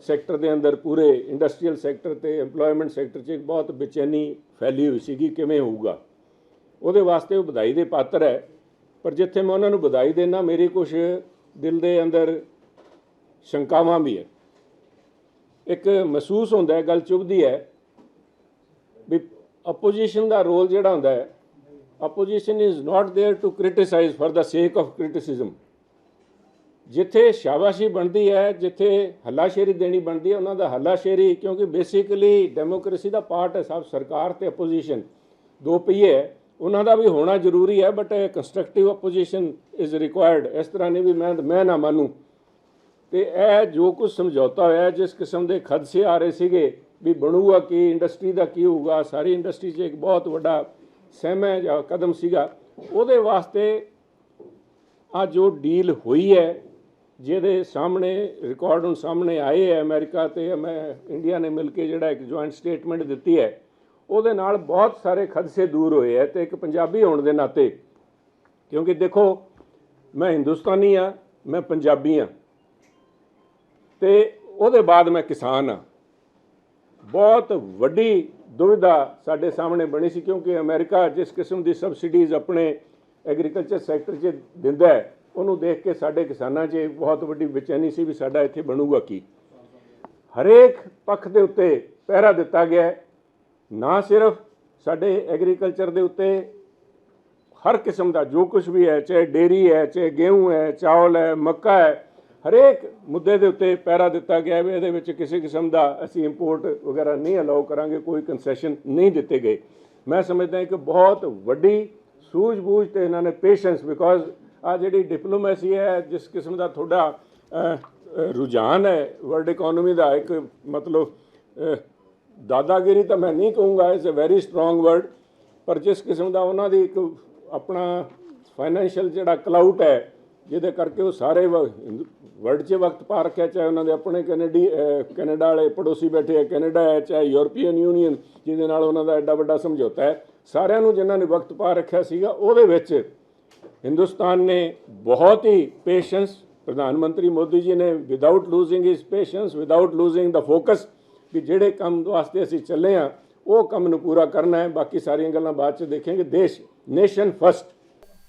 ਸੈਕਟਰ ਦੇ ਅੰਦਰ ਪੂਰੇ ਇੰਡਸਟਰੀਅਲ ਸੈਕਟਰ ਤੇ EMPLOYMENT ਸੈਕਟਰ 'ਚ ਇੱਕ ਬਹੁਤ ਬੇਚੈਨੀ ਫੈਲੀ ਹੋਈ ਸੀਗੀ, ਕਿਵੇਂ ਹੋਊਗਾ। ਉਹਦੇ ਵਾਸਤੇ ਉਹ ਵਧਾਈ ਦੇ ਪਾਤਰ ਹੈ। ਪਰ ਜਿੱਥੇ ਮੈਂ ਉਹਨਾਂ ਨੂੰ ਵਧਾਈ ਦੇਣਾ ਮੇਰੀ ਕੁਝ ਦਿਲ ਦੇ ਅੰਦਰ ਸ਼ੰਕਾਵਾਂ ਵੀ ਹੈ। ਇੱਕ ਮਹਿਸੂਸ ਹੁੰਦਾ ਹੈ, ਗੱਲ ਚੁਭਦੀ ਹੈ opposition ਦਾ ਰੋਲ ਜਿਹੜਾ ਹੁੰਦਾ ਹੈ opposition is not there to criticize for the sake of criticism. ਜਿੱਥੇ ਸ਼ਾਬਾਸ਼ੀ ਬਣਦੀ ਹੈ, ਜਿੱਥੇ ਹੱਲਾਸ਼ੇਰੀ ਦੇਣੀ ਬਣਦੀ ਹੈ, ਉਹਨਾਂ ਦਾ ਹੱਲਾਸ਼ੇਰੀ ਕਿਉਂਕਿ ਬੇਸਿਕਲੀ ਡੈਮੋਕ੍ਰੇਸੀ ਦਾ ਪਾਰਟ ਹੈ, ਸਭ ਸਰਕਾਰ ਤੇ opposition ਦੋ ਪਹੀਏ ਉਹਨਾਂ ਦਾ ਵੀ ਹੋਣਾ ਜ਼ਰੂਰੀ ਹੈ but constructive opposition is required ਇਸ ਤਰ੍ਹਾਂ ਨਹੀਂ ਵੀ ਮੈਂ ਮੈਂ ਨਾ ਮੰਨੂ। ਤੇ ਇਹ ਜੋ ਕੁਝ ਸਮਝੌਤਾ ਹੋਇਆ, ਜਿਸ ਕਿਸਮ ਦੇ ਖਦਸ਼ੇ ਆ ਰਹੇ ਸੀਗੇ ਵੀ ਬਣੂਗਾ ਕੀ ਇੰਡਸਟਰੀ ਦਾ ਕੀ ਹੋਊਗਾ, ਸਾਰੀ ਇੰਡਸਟਰੀ 'ਚ ਇੱਕ ਬਹੁਤ ਵੱਡਾ ਸਹਿਮਾ ਜਾਂ ਕਦਮ ਸੀਗਾ। ਉਹਦੇ ਵਾਸਤੇ ਆ ਜੋ ਡੀਲ ਹੋਈ ਹੈ, ਜਿਹਦੇ ਸਾਹਮਣੇ ਰਿਕਾਰਡ ਹੁਣ ਸਾਹਮਣੇ ਆਏ ਹੈ ਅਮਰੀਕਾ ਤੇ, ਮੈਂ ਇੰਡੀਆ ਨੇ ਮਿਲ ਕੇ ਜਿਹੜਾ ਇੱਕ ਜੁਆਇੰਟ ਸਟੇਟਮੈਂਟ ਦਿੱਤੀ ਹੈ, ਉਹਦੇ ਨਾਲ ਬਹੁਤ ਸਾਰੇ ਖਦਸ਼ੇ ਦੂਰ ਹੋਏ ਹੈ ਤੇ ਇੱਕ ਪੰਜਾਬੀ ਹੋਣ ਦੇ ਨਾਤੇ, ਕਿਉਂਕਿ ਦੇਖੋ, ਮੈਂ ਹਿੰਦੁਸਤਾਨੀ ਆ ਮੈਂ ਪੰਜਾਬੀ ਆ ਤੇ ਉਹਦੇ ਬਾਅਦ ਮੈਂ ਕਿਸਾਨ ਆ ਬਹੁਤ ਵੱਡੀ ਦੁਵਿਧਾ ਸਾਡੇ ਸਾਹਮਣੇ ਬਣੀ ਸੀ ਕਿਉਂਕਿ ਅਮਰੀਕਾ ਜਿਸ ਕਿਸਮ ਦੀ ਸਬਸਿਡੀਜ਼ ਆਪਣੇ ਐਗਰੀਕਲਚਰ ਸੈਕਟਰ 'ਚ ਦਿੰਦਾ ਹੈ, ਉਹਨੂੰ ਦੇਖ ਕੇ ਸਾਡੇ ਕਿਸਾਨਾਂ 'ਚ ਬਹੁਤ ਵੱਡੀ ਬੇਚੈਨੀ ਸੀ ਵੀ ਸਾਡਾ ਇੱਥੇ ਬਣੂਗਾ ਕੀ। ਹਰੇਕ ਪੱਖ ਦੇ ਉੱਤੇ ਪਹਿਰਾ ਦਿੱਤਾ ਗਿਆ ਨਾ ਸਿਰਫ ਸਾਡੇ ਐਗਰੀਕਲਚਰ ਦੇ ਉੱਤੇ, ਹਰ ਕਿਸਮ ਦਾ ਜੋ ਕੁਝ ਵੀ ਹੈ, ਚਾਹੇ ਡੇਰੀ ਹੈ, ਚਾਹੇ ਗੇਹੂੰ ਹੈ, ਚਾਵਲ ਹੈ, ਮੱਕਾ ਹੈ ਹਰੇਕ ਮੁੱਦੇ ਦੇ ਉੱਤੇ ਪਹਿਰਾ ਦਿੱਤਾ ਗਿਆ ਹੈ ਵੀ ਇਹਦੇ ਵਿੱਚ ਕਿਸੇ ਕਿਸਮ ਦਾ ਅਸੀਂ ਇੰਪੋਰਟ ਵਗੈਰਾ ਨਹੀਂ ਅਲਾਉ ਕਰਾਂਗੇ, ਕੋਈ ਕੰਸੈਸ਼ਨ ਨਹੀਂ ਦਿੱਤੇ ਗਏ। ਮੈਂ ਸਮਝਦਾ ਹਾਂ ਕਿ ਬਹੁਤ ਵੱਡੀ ਸੂਝ-ਬੂਝ ਤੇ ਇਹਨਾਂ ਨੇ ਪੇਸ਼ੈਂਸ ਬਿਕੋਜ਼ ਆ ਜਿਹੜੀ ਡਿਪਲੋਮੈਸੀ ਹੈ, ਜਿਸ ਕਿਸਮ ਦਾ ਤੁਹਾਡਾ ਰੁਝਾਨ ਹੈ ਵਰਲਡ ਇਕਨੋਮੀ ਦਾ ਇੱਕ ਮਤਲਬ ਦਾਦਾਗਿਰੀ ਤਾਂ ਮੈਂ ਨਹੀਂ ਕਹੂੰਗਾ it's a very strong word ਪਰ ਜਿਸ ਕਿਸਮ ਦਾ ਉਹਨਾਂ ਦੀ ਇੱਕ ਆਪਣਾ ਫਾਈਨੈਂਸ਼ੀਅਲ ਜਿਹੜਾ ਕਲਾਊਟ ਹੈ ਜਿਹਦੇ ਕਰਕੇ ਉਹ ਸਾਰੇ ਵਰਲਡ 'ਚ ਵਕਤ ਪਾ ਰੱਖਿਆ, ਚਾਹੇ ਉਹਨਾਂ ਦੇ ਆਪਣੇ ਕੈਨੇਡੀ ਕੈਨੇਡਾ ਵਾਲੇ ਪੜੋਸੀ ਬੈਠੇ ਹੈ ਕੈਨੇਡਾ ਹੈ, ਚਾਹੇ ਯੂਰਪੀਅਨ ਯੂਨੀਅਨ, ਜਿਹਦੇ ਨਾਲ ਉਹਨਾਂ ਦਾ ਐਡਾ ਵੱਡਾ ਸਮਝੌਤਾ ਹੈ। ਸਾਰਿਆਂ ਨੂੰ ਜਿਨ੍ਹਾਂ ਨੇ ਵਕਤ ਪਾ ਰੱਖਿਆ ਸੀਗਾ, ਉਹਦੇ ਵਿੱਚ ਹਿੰਦੁਸਤਾਨ ਨੇ ਬਹੁਤ ਹੀ ਪੇਸ਼ੈਂਸ ਪ੍ਰਧਾਨ ਮੰਤਰੀ ਮੋਦੀ ਜੀ ਨੇ without losing his patience without losing the focus ਵੀ ਜਿਹੜੇ ਕੰਮ ਵਾਸਤੇ ਅਸੀਂ ਚੱਲੇ ਆ, ਉਹ ਕੰਮ ਨੂੰ ਪੂਰਾ ਕਰਨਾ ਹੈ। ਬਾਕੀ ਸਾਰੀਆਂ ਗੱਲਾਂ ਬਾਅਦ ਚ ਦੇਖਾਂਗੇ। ਦੇਸ਼ ਨੇਸ਼ਨ ਫਸਟ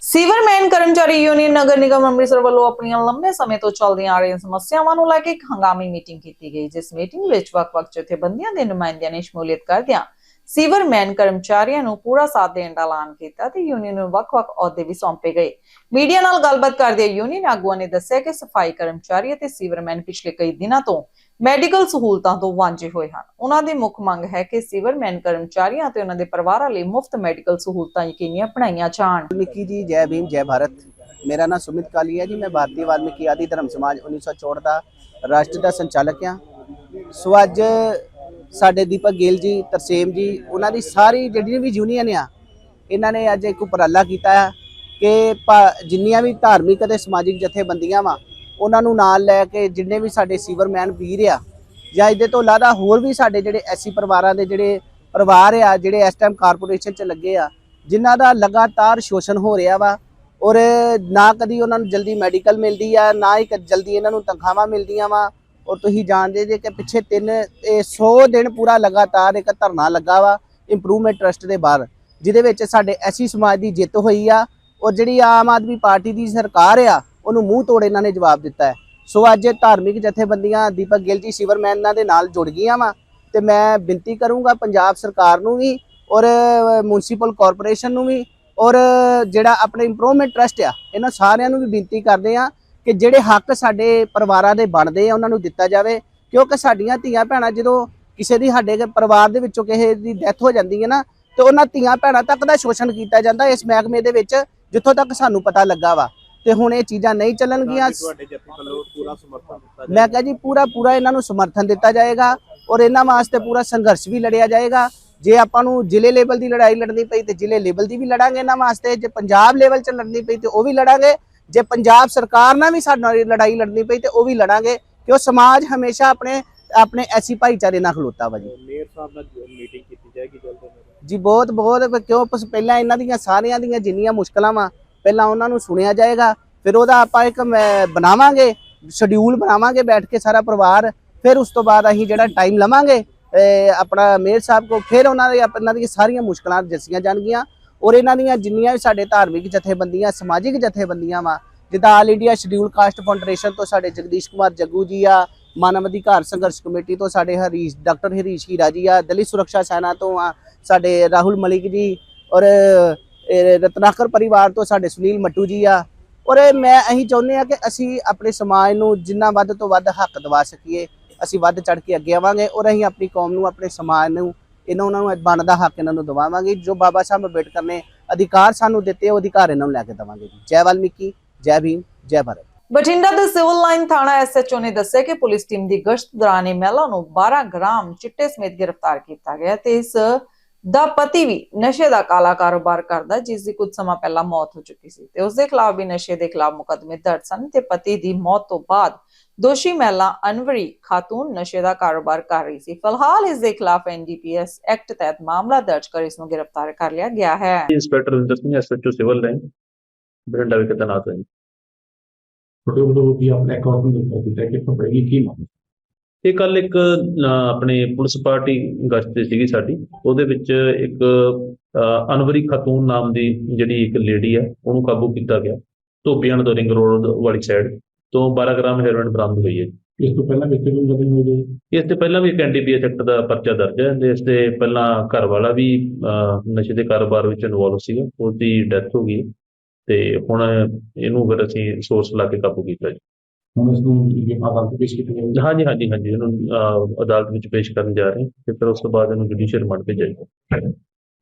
ਸੀਵਰਮੈਨ ਕਰਮਚਾਰੀ ਯੂਨੀਅਨ ਨਗਰ ਨਿਗਮ ਅੰਮ੍ਰਿਤਸਰ ਵੱਲੋਂ ਆਪਣੀਆਂ ਲੰਬੇ ਸਮੇਂ ਤੋਂ ਚੱਲਦੀਆਂ ਆ ਰਹੀਆਂ ਸਮੱਸਿਆਵਾਂ ਨੂੰ ਲੈ ਕੇ ਇੱਕ ਹੰਗਾਮੀ ਮੀਟਿੰਗ ਕੀਤੀ ਗਈ, ਜਿਸ ਮੀਟਿੰਗ ਵਿੱਚ ਵੱਖ-ਵੱਖ ਜਥੇਬੰਦੀਆਂ ਦੇ ਨੁਮਾਇੰਦਿਆਂ ਨੇ ਸ਼ਮੂਲੀਅਤ ਕਰਦਿਆਂ ਸੀਵਰਮੈਨ ਕਰਮਚਾਰੀਆਂ ਨੂੰ ਪੂਰਾ ਸਾਥ ਦੇਣ ਦਾ ਐਲਾਨ ਕੀਤਾ ਤੇ ਯੂਨੀਅਨ ਨੂੰ ਵੱਖ-ਵੱਖ ਅਹੁਦੇ ਵੀ ਸੌਂਪੇ ਗਏ। ਮੀਡੀਆ ਨਾਲ ਗੱਲਬਾਤ ਕਰਦੇ ਯੂਨੀਅਨ ਆਗੂਆਂ ਨੇ ਦੱਸਿਆ ਕਿ ਸਫ਼ਾਈ ਕਰਮਚਾਰੀ ਅਤੇ ਸੀਵਰਮੈਨ ਪਿਛਲੇ ਕਈ ਦਿਨਾਂ ਤੋਂ ਮੈਡੀਕਲ ਸਹੂਲਤਾਂ ਤੋਂ ਵਾਂਝੇ ਹੋਏ ਹਨ। ਉਹਨਾਂ ਦੀ ਮੁੱਖ ਮੰਗ ਹੈ ਕਿ ਸੀਵਰਮੈਨ ਕਰਮਚਾਰੀਆਂ ਅਤੇ ਉਹਨਾਂ ਦੇ ਪਰਿਵਾਰਾਂ ਲਈ ਮੁਫਤ ਮੈਡੀਕਲ ਸਹੂਲਤਾਂ ਯਕੀਨੀਆਂ ਬਣਾਈਆਂ ਜਾਣ। ਨਿੱਕੀ ਜੀ, ਜੈ ਭੀਮ, ਜੈ ਭਾਰਤ। ਮੇਰਾ ਨਾਮ ਸੁਮਿਤ ਕਾਲੀ ਹੈ ਜੀ। ਮੈਂ ਭਾਰਤੀ ਵਾਲਮੀਕੀ ਆਦੀ ਧਰਮ ਸਮਾਜ 1964 ਦਾ ਰਾਸ਼ਟਰ ਦਾ ਸੰਚਾਲਕ ਹਾਂ। ਸੋ ਅੱਜ ਸਾਡੇ ਦੀਪਕ ਗਿੱਲ ਜੀ, ਤਰਸੇਮ ਜੀ, ਉਹਨਾਂ ਦੀ ਸਾਰੀ ਜਿਹੜੀ ਵੀ ਯੂਨੀਅਨ ਆ, ਇਹਨਾਂ ਨੇ ਅੱਜ ਇੱਕ ਉਪਰਾਲਾ ਕੀਤਾ ਹੈ ਕਿ ਭਾ- ਜਿੰਨੀਆਂ ਵੀ ਧਾਰਮਿਕ ਅਤੇ ਸਮਾਜਿਕ ਜਥੇਬੰਦੀਆਂ ਵਾ, ਉਹਨਾਂ ਨੂੰ ਨਾਲ ਲੈ ਕੇ ਜਿੰਨੇ ਵੀ ਸਾਡੇ ਸੀਵਰਮੈਨ ਵੀਰ ਆ, ਜਾਂ ਇਹਦੇ ਤੋਂ ਇਲਾਵਾ ਹੋਰ ਵੀ ਸਾਡੇ ਜਿਹੜੇ ਐਸੀ ਪਰਿਵਾਰਾਂ ਦੇ ਜਿਹੜੇ ਪਰਿਵਾਰ ਆ, ਜਿਹੜੇ ਇਸ ਟਾਈਮ ਕਾਰਪੋਰੇਸ਼ਨ 'ਚ ਲੱਗੇ ਆ, ਜਿਨ੍ਹਾਂ ਦਾ ਲਗਾਤਾਰ ਸ਼ੋਸ਼ਣ ਹੋ ਰਿਹਾ ਵਾ, ਔਰ ਨਾ ਕਦੀ ਉਹਨਾਂ ਨੂੰ ਜਲਦੀ ਮੈਡੀਕਲ ਮਿਲਦੀ ਆ, ਨਾ ਹੀ ਕ- ਜਲਦੀ ਇਹਨਾਂ ਨੂੰ ਤਨਖਾਹਾਂ ਮਿਲਦੀਆਂ ਵਾ ਔਰ ਤੁਸੀਂ ਜਾਣਦੇ ਜੇ ਕਿ ਪਿੱਛੇ ਤਿੰਨ, ਇਹ 100 ਦਿਨ ਪੂਰਾ ਲਗਾਤਾਰ ਇੱਕ ਧਰਨਾ ਲੱਗਾ ਵਾ ਇੰਪਰੂਵਮੈਂਟ ਟਰਸਟ ਦੇ ਬਾਹਰ, ਜਿਹਦੇ ਵਿੱਚ ਸਾਡੇ ਐਸੀ ਸਮਾਜ ਦੀ ਜਿੱਤ ਹੋਈ ਆ ਔਰ ਜਿਹੜੀ ਆਮ ਆਦਮੀ ਪਾਰਟੀ ਦੀ ਸਰਕਾਰ ਆ, ਉਹਨੂੰ ਮੂੰਹ ਤੋੜ ਇਹਨਾਂ ਨੇ ਜਵਾਬ ਦਿੱਤਾ ਹੈ। ਸੋ ਅੱਜ ਧਾਰਮਿਕ ਜਥੇਬੰਦੀਆਂ ਦੀਪਕ ਗਿੱਲ ਜੀ ਸਿਵਰਮੈਨ ਇਹਨਾਂ ਦੇ ਨਾਲ ਜੁੜ ਗਈਆਂ ਵਾ ਤੇ ਮੈਂ ਬੇਨਤੀ ਕਰੂੰਗਾ ਪੰਜਾਬ ਸਰਕਾਰ ਨੂੰ ਵੀ ਔਰ ਮਿਊਨਿਸਪਲ ਕਾਰਪੋਰੇਸ਼ਨ ਨੂੰ ਵੀ ਔਰ ਜਿਹੜਾ ਆਪਣੇ ਇੰਪਰੂਵਮੈਂਟ ਟਰਸਟ ਆ, ਇਹਨਾਂ ਸਾਰਿਆਂ ਨੂੰ ਵੀ ਬੇਨਤੀ ਕਰਦੇ ਆ ਕਿ ਜਿਹੜੇ ਹੱਕ ਸਾਡੇ ਪਰਿਵਾਰਾਂ ਦੇ ਬਣਦੇ ਆ ਉਹਨਾਂ ਨੂੰ ਦਿੱਤਾ ਜਾਵੇ। ਕਿਉਂਕਿ ਸਾਡੀਆਂ ਧੀਆਂ ਭੈਣਾਂ ਜਦੋਂ ਕਿਸੇ ਦੀ ਸਾਡੇ ਪਰਿਵਾਰ ਦੇ ਵਿੱਚੋਂ ਕਿਸੇ ਦੀ ਡੈਥ ਹੋ ਜਾਂਦੀ ਹੈ ਨਾ ਤੇ ਉਹਨਾਂ ਧੀਆਂ ਭੈਣਾਂ ਤੱਕ ਦਾ ਸ਼ੋਸ਼ਣ ਕੀਤਾ ਜਾਂਦਾ ਇਸ ਮਹਿਕਮੇ ਦੇ ਵਿੱਚ ਜਿੱਥੋਂ ਤੱਕ ਸਾਨੂੰ ਪਤਾ ਲੱਗਾ ਵਾ। ਤੇ ਹੁਣ ਇਹ ਚੀਜ਼ਾਂ ਨਹੀਂ ਚੱਲਣਗੀਆਂ। ਮੈਂ ਕਿਹਾ ਜੀ ਪੂਰਾ ਪੂਰਾ ਇਹਨਾਂ ਨੂੰ ਸਮਰਥਨ ਦਿੱਤਾ ਜਾਏਗਾ ਔਰ ਇਹਨਾਂ ਵਾਸਤੇ ਪੂਰਾ ਸੰਘਰਸ਼ ਵੀ ਲੜਿਆ ਜਾਏਗਾ। ਜੇ ਆਪਾਂ ਨੂੰ ਜ਼ਿਲ੍ਹੇ ਲੈਵਲ ਦੀ ਲੜਾਈ ਲੜਨੀ ਪਈ ਤੇ ਜ਼ਿਲ੍ਹੇ ਲੈਵਲ ਦੀ ਵੀ ਲੜਾਂਗੇ ਇਹਨਾਂ ਵਾਸਤੇ ਜੇ ਪੰਜਾਬ ਲੈਵਲ 'ਚ ਲੜਨੀ ਪਈ ਤੇ ਉਹ ਵੀ ਲੜਾਂਗੇ। ਜੇ ਪੰਜਾਬ ਸਰਕਾਰ ਨਾਲ ਵੀ ਸਾਡੇ ਨਾਲ ਲੜਾਈ ਲੜਨੀ ਪਈ ਤੇ ਉਹ ਵੀ ਲੜਾਂਗੇ ਕਿਉਂ ਸਮਾਜ ਹਮੇਸ਼ਾ ਆਪਣੇ ਆਪਣੇ ਐਸੀ ਭਾਈਚਾਰੇ ਨਾਲ ਖਲੋਤਾ ਵਾ ਜੀ। ਮੇਅਰ ਸਾਹਿਬ ਨਾਲ ਮੀਟਿੰਗ ਕੀਤੀ ਜਾਏਗੀ ਜਲਦ ਜੀ ਬਹੁਤ ਬਹੁਤ ਕਿਉਂ ਪਹਿਲਾਂ ਇਹਨਾਂ ਦੀਆਂ ਸਾਰਿਆਂ ਦੀਆਂ ਜਿੰਨੀਆਂ ਮੁਸ਼ਕਲਾਂ ਵਾ ਪਹਿਲਾਂ ਉਹਨਾਂ ਨੂੰ ਸੁਣਿਆ ਜਾਏਗਾ ਫਿਰ ਉਹਦਾ ਆਪਾਂ ਇੱਕ ਬਣਾਵਾਂਗੇ ਸ਼ਡਿਊਲ ਬਣਾਵਾਂਗੇ ਬੈਠ ਕੇ ਸਾਰਾ ਪਰਿਵਾਰ ਫਿਰ ਉਸ ਤੋਂ ਬਾਅਦ ਅਸੀਂ ਜਿਹੜਾ ਟਾਈਮ ਲਵਾਂਗੇ ਆਪਣਾ ਮੇਅਰ ਸਾਹਿਬ ਕੋ ਫਿਰ ਉਹਨਾਂ ਦੇ ਇਹਨਾਂ ਦੀਆਂ ਸਾਰੀਆਂ ਮੁਸ਼ਕਲਾਂ ਦੱਸੀਆਂ ਜਾਣਗੀਆਂ। ਔਰ ਇਹਨਾਂ ਦੀਆਂ ਜਿੰਨੀਆਂ ਵੀ ਸਾਡੇ ਧਾਰਮਿਕ ਜਥੇਬੰਦੀਆਂ, ਸਮਾਜਿਕ ਜਥੇਬੰਦੀਆਂ ਵਾ, ਜਿੱਦਾਂ all India scheduled caste foundation ਤੋਂ ਸਾਡੇ ਜਗਦੀਸ਼ ਕੁਮਾਰ ਜੱਗੂ ਜੀ ਆ, ਮਾਨਵ ਅਧਿਕਾਰ ਸੰਘਰਸ਼ ਕਮੇਟੀ ਤੋਂ ਸਾਡੇ ਹਰੀਸ਼, ਡਾਕਟਰ ਹਰੀਸ਼ ਹੀਰਾ ਜੀ ਆ, ਦਲਿਤ ਸੁਰੱਖਿਆ ਸੈਨਾ ਤੋਂ ਆ, ਸਾਡੇ ਰਾਹੁਲ ਮਲਿਕ ਜੀ ਔਰ ਰਤਨਾਕਰ ਪਰਿਵਾਰ ਤੋਂ ਸਾਡੇ ਸੁਨੀਲ ਮੱਟੂ ਜੀ ਆ। ਔਰ ਮੈਂ ਅਸੀਂ ਚਾਹੁੰਦੇ ਆ ਕਿ ਅਸੀਂ ਆਪਣੇ ਸਮਾਜ ਨੂੰ ਜਿੰਨਾ ਵੱਧ ਤੋਂ ਵੱਧ ਹੱਕ ਦਿਵਾ ਸਕੀਏ, ਅਸੀਂ ਵੱਧ ਚੜ ਕੇ ਅੱਗੇ ਆਵਾਂਗੇ ਔਰ ਅਸੀਂ ਆਪਣੀ ਕੌਮ ਨੂੰ, ਆਪਣੇ ਸਮਾਜ ਨੂੰ ਇਹਨਾਂ ਉਹਨਾਂ ਨੂੰ ਬਣਦਾ ਹੱਕ ਇਹਨਾਂ ਨੂੰ ਦਿਵਾਵਾਂਗੇ। ਜੋ ਬਾਬਾ ਸਾਹਿਬ ਅੰਬੇਡਕਰ ਨੇ ਅਧਿਕਾਰ ਸਾਨੂੰ ਦਿੱਤੇ, ਉਹ ਅਧਿਕਾਰ ਇਹਨਾਂ ਨੂੰ ਲੈ ਕੇ ਦੇਵਾਂਗੇ ਜੈ। ਵਾਲਮੀਕੀ, ਜੈ ਭੀਮ, ਜੈ ਭਾਰਤ। ਬਠਿੰਡਾ ਦੇ ਸਿਵਲ ਲਾਈਨ ਥਾਣਾ ਐਸਐਚਓ ਨੇ ਦੱਸਿਆ ਕਿ ਪੁਲਿਸ ਟੀਮ ਦੀ ਗਸ਼ਤ ਦੌਰਾਨ ਇਹ ਮਹਿਲਾ ਨੂੰ 12 ਗ੍ਰਾਮ ਚਿੱਟੇ ਸਮੇਤ ਗ੍ਰਿਫਤਾਰ ਕੀਤਾ ਗਿਆ ਤੇ ਇਸ ਦਾ ਪਤੀ ਵੀ ਨਸ਼ੇ ਦਾ ਕਾਲਾ ਕਾਰੋਬਾਰ ਕਰਦਾ ਜਿਸ ਦੀ ਕੁਝ ਸਮਾਂ ਪਹਿਲਾਂ ਮੌਤ ਹੋ ਚੁੱਕੀ ਸੀ। ਤੇ ਉਸ ਦੇ ਖਿਲਾਫ ਵੀ ਨਸ਼ੇ ਦੇ ਖਿਲਾਫ ਮੁਕਦਮੇ ਦਰਜ ਸਨ ਤੇ ਪਤੀ ਦੀ ਮੌਤ ਤੋਂ ਬਾਅਦ ਦੋਸ਼ੀ ਮਹਿਲਾ ਅਨਵਰੀ ਖਾਤੂਨ ਨਸ਼ੇ ਦਾ ਕਾਰੋਬਾਰ ਕਰ ਰਹੀ ਸੀ। ਫਿਲਹਾਲ ਇਸ ਦੇ ਖਿਲਾਫ ਐਨਡੀਪੀਐਸ ਐਕਟ ਤਹਿਤ ਮਾਮਲਾ ਦਰਜ ਕਰ ਇਸ ਨੂੰ ਗ੍ਰਿਫਤਾਰ ਕਰ ਲਿਆ ਗਿਆ ਹੈ। Inspector Ravinder Singh SHO civil line ਬਰਿੰਡਾ ਵਿਖੇ ਤੈਨਾਤ ਹੈ ਤੁਹਾਡੇ ਵੱਲੋਂ ਵੀ ਆਪਣੇ ਅਕਾਊਂਟ ਨੂੰ ਦਿੱਤਾ ਕੀਤਾ ਕਿ ਪੜੇਗੀ ਕੀ ਮਾਮਲਾ ਇਹ ਕੱਲ ਇੱਕ ਆਪਣੇ ਪੁਲਿਸ ਪਾਰਟੀ ਗਸ਼ਤ ਤੇ ਸੀਗੀ ਸਾਡੀ। ਉਹਦੇ ਵਿੱਚ ਇੱਕ ਅਨਵਰੀ ਖਾਤੂਨ ਨਾਮ ਦੀ ਜਿਹੜੀ ਇੱਕ ਲੇਡੀ ਹੈ ਉਹਨੂੰ ਕਾਬੂ ਕੀਤਾ ਗਿਆ। ਧੋਬੀਆਂ ਤੋਂ ਰਿੰਗ ਰੋਡ ਵਾਲੀ ਸਾਈਡ ਤੋਂ 12 ਗ੍ਰਾਮ ਹੈਰੋਇਨ ਬਰਾਮਦ ਹੋਈ ਹੈ। ਇਸ ਤੋਂ ਪਹਿਲਾਂ ਕਿਤੇ ਕੋਈ ਗੱਲ ਹੋ ਜਾਏ ਇਸ ਤੇ ਪਹਿਲਾਂ ਵੀ ਇੱਕ ਐਨਡੀਪੀਐਸ ਐਕਟ ਦਾ ਪਰਚਾ ਦਰਜ ਹੈ ਇਸ ਤੇ ਪਹਿਲਾਂ ਘਰ ਵਾਲਾ ਵੀ ਨਸ਼ੇ ਦੇ ਕਾਰੋਬਾਰ ਵਿੱਚ ਇਨਵੋਲਵ ਸੀਗਾ। ਉਹਦੀ ਡੈਥ ਹੋ ਗਈ ਤੇ ਹੁਣ ਇਹਨੂੰ ਫਿਰ ਅਸੀਂ ਸੋਰਸ ਲਾ ਕੇ ਕਾਬੂ ਕੀਤਾ ਜੀ। ਹੁਣ ਇਸ ਨੂੰ ਮਾਤਾ ਨੂੰ ਪੇਸ਼ ਕੀਤਾ ਜਾਏਗਾ। ਹਾਂਜੀ ਹਾਂਜੀ ਹਾਂਜੀ। ਇਹਨੂੰ ਅਦਾਲਤ ਵਿੱਚ ਪੇਸ਼ ਕਰਨ ਜਾ ਰਹੇ ਹਾਂ ਤੇ ਫਿਰ ਉਸ ਤੋਂ ਬਾਅਦ ਇਹਨੂੰ ਜੁਡੀਸ਼ੀਅਲ ਰਿਮਾਂਡ ਤੇ ਜਾਏਗਾ।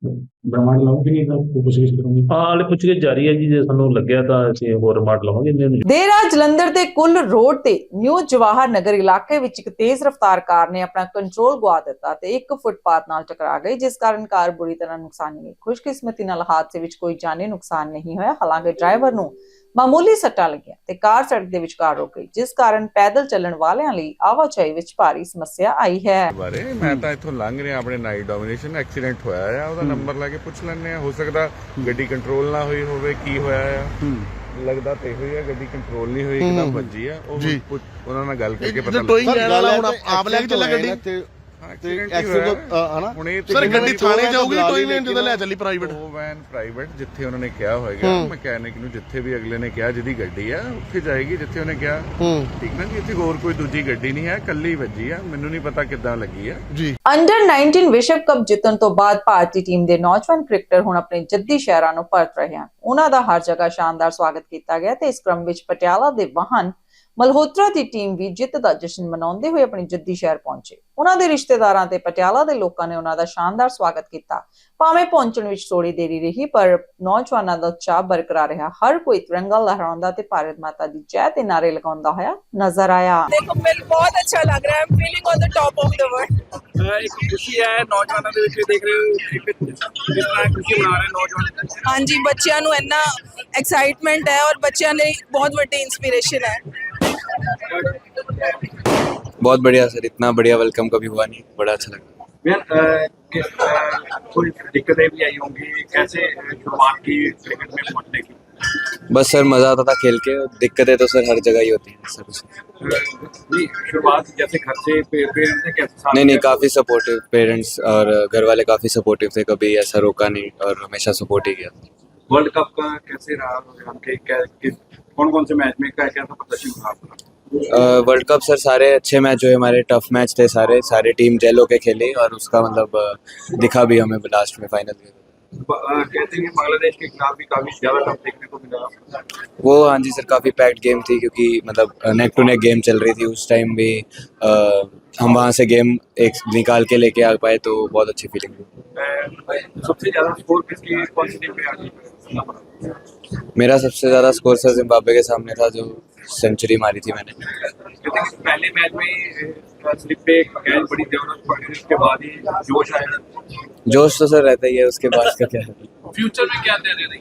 ਬ੍ਰਹਮਾਂਡ ਲਾਉਂਗੇ ਨਹੀਂ ਤਾਂ ਕੋਈ ਪੁੱਛਗਿੱਛ ਕਰੂੰਗੀ? ਹਾਂ ਹਾਲੇ ਪੁੱਛਗਿੱਛ ਜਾਰੀ ਹੈ ਜੀ ਜੇ ਸਾਨੂੰ ਲੱਗਿਆ ਤਾਂ ਅਸੀਂ ਹੋਰ ਰਿਮਾਂਡ ਲਵਾਂਗੇ ਇਹਨੂੰ ਦੇਰ ਰਾਤ ਜਲੰਧਰ ਦੇ ਕੁੱਲ ਰੋਡ ਤੇ ਨਿਊ ਜਵਾਹਰ ਨਗਰ ਇਲਾਕੇ ਵਿੱਚ ਇੱਕ ਤੇਜ਼ ਰਫ਼ਤਾਰ ਕਾਰ ਨੇ ਆਪਣਾ ਕੰਟਰੋਲ ਗਵਾ ਦਿੱਤਾ ਤੇ ਇੱਕ ਫੁੱਟਪਾਥ ਨਾਲ ਟਕਰਾ ਗਈ ਜਿਸ ਕਾਰਨ ਕਾਰ ਬੁਰੀ ਤਰ੍ਹਾਂ ਨੁਕਸਾਨੀ ਗਈ ਖੁਸ਼ਕਿਸਮਤੀ ਨਾਲ ਹਾਦਸੇ ਵਿੱਚ ਕੋਈ ਜਾਨੀ ਨੁਕਸਾਨ ਨਹੀਂ ਹੋਇਆ। ਹਾਲਾਂਕਿ ਡਰਾਈਵਰ ਨੂੰ ਮਾਮੂਲੀ ਸੱਟਾਂ ਲੱਗੀਆਂ ਤੇ ਕਾਰ ਸੜਕ ਦੇ ਵਿਚਕਾਰ ਰੁਕ ਗਈ ਜਿਸ ਕਾਰਨ ਪੈਦਲ ਚੱਲਣ ਵਾਲਿਆਂ ਲਈ ਆਵਾਜਾਈ ਵਿੱਚ ਭਾਰੀ ਸਮੱਸਿਆ ਆਈ ਹੈ। ਬਾਰੇ ਮੈਂ ਤਾਂ ਇੱਥੋਂ ਲੰਘ ਰਿਹਾ ਆਪਣੇ ਨਾਈਟ ਡੋਮੀਨੇਸ਼ਨ ਐਕਸੀਡੈਂਟ ਹੋਇਆ ਆ ਉਹਦਾ ਨੰਬਰ ਲਾ ਕੇ ਪੁੱਛ ਲੈਣੇ ਆ ਹੋ ਸਕਦਾ ਗੱਡੀ ਕੰਟਰੋਲ ਨਾ ਹੋਈ ਹੋਵੇ ਕੀ ਹੋਇਆ ਆ? ਲੱਗਦਾ ਤੇ ਹੋਈ ਆ ਗੱਡੀ ਕੰਟਰੋਲ ਨਹੀਂ ਹੋਈ ਇੱਕਦਮ ਵੱਜੀ ਆ ਉਹ ਉਹਨਾਂ ਨਾਲ ਗੱਲ ਕਰਕੇ ਪਤਾ ਲੱਗ ਟੋਇੰਗ ਲੈਣ ਵਾਲਾ ਹੁਣ ਆਪ ਲੈ ਕੇ ਚੱਲਾ ਗੱਡੀ। ਤੇ accident, ਹਨਾ? ਹੁਣੇ ਤੇ ਸਰ, ਕਹਿੰਦੇ ਗੱਡੀ ਵੀ ਥਾਣੇ ਉਹ ਜਾਊਗੀ, ਬੁਲਾ ਕੋਈ ਲਈ, ਨਹੀਂ ਜਦੋਂ ਲੇਕਿਨ ਲੈ ਚੱਲੀ private। ਉਹ ਵੈਨ ਪ੍ਰਾਈਵੇਟ ਜਿੱਥੇ ਉਹਨਾਂ ਨੇ ਕਿਹਾ ਹੋਏਗਾ। ਮਕੈਨਿਕ ਨੂੰ ਜਿੱਥੇ ਵੀ ਅਗਲੇ ਨੇ ਕਿਹਾ ਜਿਹਦੀ ਗੱਡੀ ਆ ਉੱਥੇ ਜਾਏਗੀ ਜਿੱਥੇ ਉਹਨੇ ਕਿਹਾ। ਠੀਕ ਨਾ ਜੀ ਇੱਥੇ ਹੋਰ ਕੋਈ ਦੂਜੀ ਗੱਡੀ ਨਹੀਂ ਹੈ ਕੱਲੀ ਵੱਜੀ ਆ। ਮੈਨੂੰ ਨਹੀਂ ਪਤਾ ਕਿੱਦਾਂ ਲੱਗੀ ਆ। ਅੰਡਰ 19 ਵਿਸ਼ਵ ਕੱਪ ਜਿੱਤਣ ਤੋਂ ਬਾਅਦ ਭਾਰਤੀ ਟੀਮ ਦੇ ਨੌਜਵਾਨ ਕ੍ਰਿਕਟਰ ਹੁਣ ਆਪਣੇ ਜੱਦੀ ਸ਼ਹਿਰਾਂ ਨੂੰ ਪਰਤ ਰਹੇ ਹਨ। ਉਹਨਾਂ ਦਾ ਹਰ ਜਗ੍ਹਾ ਸ਼ਾਨਦਾਰ ਸਵਾਗਤ ਕੀਤਾ ਗਿਆ ਤੇ ਇਸ ਕ੍ਰਮ ਵਿੱਚ ਪਟਿਆਲਾ ਦੇ ਵਾਹਨ ਮਲਹੋਤਰਾ ਦੀ ਟੀਮ ਵੀ ਜਿੱਤ ਦਾ ਜਸ਼ਨ ਮਨਾਉਂਦੇ ਹੋਏ ਆਪਣੇ ਜੱਦੀ ਸ਼ਹਿਰ ਪਹੁੰਚੇ। ਉਹਨਾਂ ਦੇ ਰਿਸ਼ਤੇਦਾਰਾਂ ਤੇ ਪਟਿਆਲਾ ਦੇ ਲੋਕਾਂ ਨੇ ਉਹਨਾਂ ਦਾ ਸ਼ਾਨਦਾਰ ਸਵਾਗਤ ਕੀਤਾ। ਭਾਵੇਂ ਪਹੁੰਚਣ ਵਿੱਚ ਥੋੜੀ ਦੇਰੀ ਰਹੀ ਪਰ ਨੌਜਵਾਨਾਂ ਦਾ ਚਾਹ ਬਰਕਰਾਰ ਰਿਹਾ। ਹਰ ਕੋਈ ਤਿਰੰਗਾ ਲਹਿਰਾਉਂਦਾ ਤੇ ਭਾਰਤ ਮਾਤਾ ਦੀ ਜੈ ਤੇ ਨਾਰੇ ਲਗਾਉਂਦਾ ਹੋਇਆ ਨਜ਼ਰ ਆਇਆ। ਦੇਖੋ ਮੈਨੂੰ ਬਹੁਤ ਅੱਛਾ ਲੱਗ ਰਿਹਾ। ਹੈ I'm feeling on the top of the world ਇੱਕ ਖੁਸ਼ੀ ਹੈ ਨੌਜਵਾਨਾਂ ਦੇ ਵਿੱਚ ਦੇਖ ਰਹੇ ਹੋ ਜਿਸ ਤਰ੍ਹਾਂ ਖੁਸ਼ੀ ਮਨਾ ਰਹੇ ਨੌਜਵਾਨ। ਹਾਂਜੀ ਬੱਚਿਆਂ ਨੂੰ ਇੰਨਾ ਐਕਸਾਈਟਮੈਂਟ ਹੈ ਔਰ ਬੱਚਿਆਂ ਲਈ ਬਹੁਤ ਵੱਡੀ ਇਨਸਪੀਰੇਸ਼ਨ ਹੈ। बहुत बढ़िया सर इतना बढ़िया वेलकम कभी हुआ नहीं बड़ा अच्छा लगा। कोई दिक्कतें भी आई होंगी? कैसे शुरुआत की क्रिकेट में पहुँचने की? बस सर मज़ा आता था खेल के दिक्कतें तो सर हर जगह ही होती हैं सर। नहीं शुरुआत जैसे घर से पेरेंट्स ने कैसे नहीं नहीं काफ़ी सपोर्टिव पेरेंट्स और घर वाले काफ़ी सपोर्टिव थे कभी ऐसा रोका नहीं और हमेशा सपोर्ट ही किया। वर्ल्ड कप का कैसे रहा कौन कौन से मैच में क्या कैसा प्रदर्शन आपका वर्ल्ड कप सर सारे अच्छे मैच हुए हमारे टफ मैच थे सारे। सारे टीम जेल होके खेली और उसका मतलब दिखा भी हमें लास्ट में फाइनल में कहते हैं बांग्लादेश के खिलाफ भी काफ़ी ज़्यादा टफ देखने को मिला। वो हाँ जी सर काफ़ी पैक्ड गेम थी क्योंकि मतलब नेक टू नेक गेम चल रही थी उस टाइम भी। अ, हम वहाँ से गेम एक निकाल के लेके आ पाए तो बहुत अच्छी फीलिंग हुई अ, सबसे ज़्यादा स्कोर किसकी कौन सी टीम पे पड़ा? मेरा सबसे ज़्यादा स्कोर सर जिम्बाब्वे के सामने था जो सेंचुरी मारी थी मैंने। पहले मैच में स्लिप पे बड़ी पड़ी उसके बाद ही जोश आया। जोश तो सर रहता ही है उसके बाद का क्या है। फ्यूचर में क्या दे रहे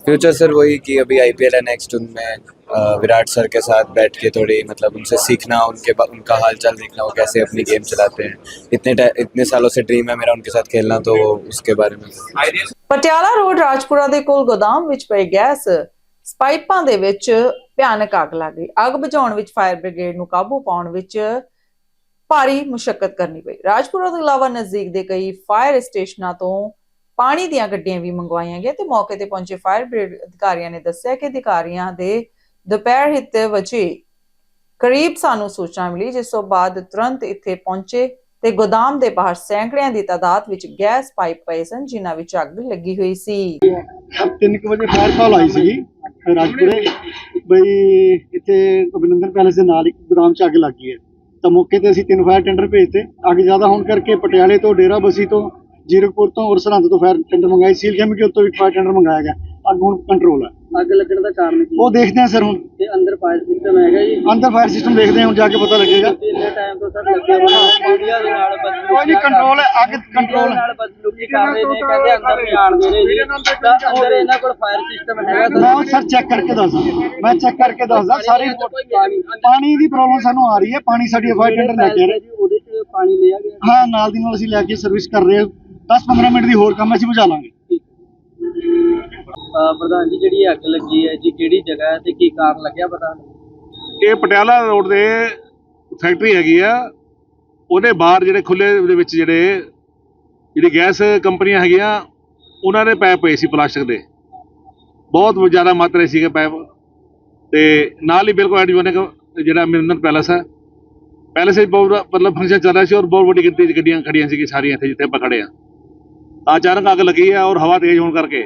फ्यूचर सर वही कि अभी आईपीएल है नेक्स्ट उनमें अ, विराट सर के साथ बैठ के थोड़ी मतलब उनसे सीखना उनके बा- उनका हालचाल देखना वो कैसे अपनी गेम चलाते हैं इतने टा- इतने सालों से ड्रीम है मेरा उनके साथ खेलना तो उसके बारे में आइडिया ਪਟਿਆਲਾ ਰੋਡ ਰਾਜਪੁਰਾ ਦੇ ਕੋਲ ਗੋਦਾਮ ਵਿੱਚ ਪਈ ਗੈਸ ਪਾਈਪਾਂ ਦੇ ਵਿੱਚ ਭਿਆਨਕ ਅੱਗ ਲੱਗ ਗਈ ਅੱਗ ਬੁਝਾਉਣ ਵਿੱਚ ਫਾਇਰ ਬ੍ਰਿਗੇਡ ਨੂੰ ਕਾਬੂ ਪਾਉਣ ਵਿੱਚ ਭਾਰੀ ਮੁਸ਼ਕਲ ਕਰਨੀ ਪਈ ਰਾਜਪੁਰਾ ਤੋਂ ਇਲਾਵਾ ਨਜ਼ਦੀਕ ਦੇ ਕਈ ਫਾਇਰ ਸਟੇਸ਼ਨਾਂ ਤੋਂ ਪਾਣੀ ਦੀਆਂ ਗੱਡੀਆਂ ਵੀ ਮੰਗਵਾਈਆਂ ਗਈਆਂ ਤੇ ਮੌਕੇ ਤੇ ਪਹੁੰਚੇ ਫਾਇਰ ਬ੍ਰਿਗੇਡ ਅਧਿਕਾਰੀਆਂ ਨੇ ਦੱਸਿਆ ਕਿ ਅਧਿਕਾਰੀਆਂ ਦੇ ਦੁਪਹਿਰ ਹਿੱਤ ਵਜੇ ਕਰੀਬ ਸਾਨੂੰ ਸੂਚਨਾ ਮਿਲੀ, ਜਿਸ ਤੋਂ ਬਾਅਦ ਤੁਰੰਤ ਇੱਥੇ ਪਹੁੰਚੇ ਤੇ ਗੋਦਾਮ ਦੇ ਬਾਹਰ ਸੈਂਕੜਿਆਂ ਦੀ ਤਾਦਾਦ ਵਿੱਚ ਗੈਸ ਪਾਈਪ ਪਏ ਸਨ, ਜਿਨ੍ਹਾਂ ਵਿੱਚ ਅੱਗ ਲੱਗੀ ਹੋਈ ਸੀ। 3 ਵਜੇ ਫਾਇਰ ਕਾਲ ਆਈ ਸੀ ਰਾਜਪੁਰੇ। ਬਈ ਇੱਥੇ ਅਭਿਨੰਦਨ ਪੈਲੇਸ ਦੇ ਨਾਲ ਇੱਕ ਗੋਦਾਮ 'ਚ ਅੱਗ ਲੱਗ ਗਈ ਹੈ। ਤਾਂ ਮੌਕੇ ਤੇ ਅਸੀਂ ਤਿੰਨ ਫਾਇਰ ਟੈਂਡਰ ਭੇਜਤੇ। ਅੱਗ ਜ਼ਿਆਦਾ ਹੋਣ ਕਰਕੇ ਪਟਿਆਲੇ ਤੋਂ, ਡੇਰਾ ਬਸੀ ਤੋਂ ਜੀਰਕਪੁਰ ਤੋਂ ਔਰ ਸਰਹੰਦ ਤੋਂ ਫਾਇਰ ਟੈਂਡਰ ਮੰਗਾਏ ਸੀਲ ਕੈਮੀਕਲ ਤੋਂ ਇੱਕ ਫਾਇਰ ਟੈਂਡਰ ਮੰਗਾਇਆ ਗਿਆ। ਅੱਗ ਹੁਣ ਕੰਟਰੋਲ ਹੈ। ਅੱਗ ਲੱਗਣ ਦਾ ਕਾਰਨ ਕੀ ਉਹ ਦੇਖਦੇ ਹਾਂ ਸਰ ਹੁਣ। ਤੇ ਅੰਦਰ ਫਾਇਰ ਸਿਸਟਮ ਹੈਗਾ ਜੀ? ਅੰਦਰ ਫਾਇਰ ਸਿਸਟਮ ਦੇਖਦੇ ਹਾਂ ਹੁਣ ਜਾ ਕੇ ਪਤਾ ਲੱਗੇਗਾ। ਇੰਨੇ ਟਾਈਮ ਤੋਂ ਸਰ ਲੱਗੇ ਹੋਏ ਮੀਡੀਆ ਦੇ ਨਾਲ ਬਸ ਕੋਈ ਨਹੀਂ ਕੰਟਰੋਲ ਹੈ ਅੱਗ ਕੰਟਰੋਲ ਹੈ। ਨਾਲ ਬਸ ਲੋਕੀ ਕਰ ਰਹੇ ਨੇ ਕਹਿੰਦੇ ਅੰਦਰ ਨਹੀਂ ਆਣ ਦੇ ਰਹੇ ਜੀ। ਤਾਂ ਅੰਦਰ ਇਹਨਾਂ ਕੋਲ ਫਾਇਰ ਸਿਸਟਮ ਹੈਗਾ ਮੈਂ ਸਰ ਚੈੱਕ ਕਰਕੇ ਦੱਸਦਾ। ਮੈਂ ਚੈੱਕ ਕਰਕੇ ਦੱਸਦਾ ਸਾਰੀ ਪਾਣੀ ਦੀ ਪ੍ਰੋਬਲਮ ਸਾਨੂੰ ਆ ਰਹੀ ਹੈ ਪਾਣੀ ਸਾਡੀ ਫਾਇਰ ਟੈਂਡਰ ਲੈ ਕੇ ਆ ਰਹੇ। ਜੀ ਉਹਦੇ ਚ ਪਾਣੀ ਲਿਆ ਗਿਆ। ਹਾਂ ਨਾਲ ਦੀ ਨਾਲ ਅਸੀਂ ਲੈ ਕੇ ਸਰਵਿਸ ਕਰ ਰਹੇ ਹਾਂ। 10-15 ਮਿੰਟ ਦੀ ਹੋਰ ਕੰਮ ਅਸੀਂ ਬੁਝਾ ਲਾਂਗੇ। ਪ੍ਰਧਾਨ ਜੀ ਜਿਹੜੀ ਅੱਗ ਲੱਗੀ ਹੈ ਜੀ ਕਿਹੜੀ ਜਗ੍ਹਾ ਹੈ ਤੇ ਕੀ ਕਾਰਨ ਲੱਗਿਆ ਪਤਾ ਇਹ ਪਟਿਆਲਾ ਰੋਡ ਦੇ ਫੈਕਟਰੀ ਹੈਗੀ ਆ। ਉਹਦੇ ਬਾਹਰ ਜਿਹੜੇ ਖੁੱਲੇ ਦੇ ਵਿੱਚ ਜਿਹੜੇ ਜਿਹੜੀ ਗੈਸ ਕੰਪਨੀਆਂ ਹੈਗੀਆਂ ਉਹਨਾਂ ਦੇ ਪੈਪ ਪਏ ਸੀ ਪਲਾਸਟਿਕ ਦੇ। ਬਹੁਤ ਜ਼ਿਆਦਾ ਮਾਤਰਾ ਸੀਗੇ ਪੈਪ। ਤੇ ਨਾਲ ਹੀ ਬਿਲਕੁਲ ਐਡਜੋਨਿਕ ਜਿਹੜਾ ਮਿੰਦਨ ਪੈਲਸ ਹੈ। ਪੈਲਸ ਵਿੱਚ ਬਹੁਤ ਮਤਲਬ ਫੰਕਸ਼ਨ ਚੱਲ ਰਿਹਾ ਸੀ ਔਰ ਬਹੁਤ ਵੱਡੀ ਗਿਣਤੀ 'ਚ ਗੱਡੀਆਂ ਖੜੀਆਂ ਸੀ ਸਾਰੀਆਂ ਇੱਥੇ ਜਿੱਥੇ ਆਪਾਂ ਖੜੇ ਆ ਅਚਾਨਕ ਅੱਗ ਲੱਗੀ ਹੈ ਔਰ ਹਵਾ ਤੇਜ਼ ਹੋਣ ਕਰਕੇ।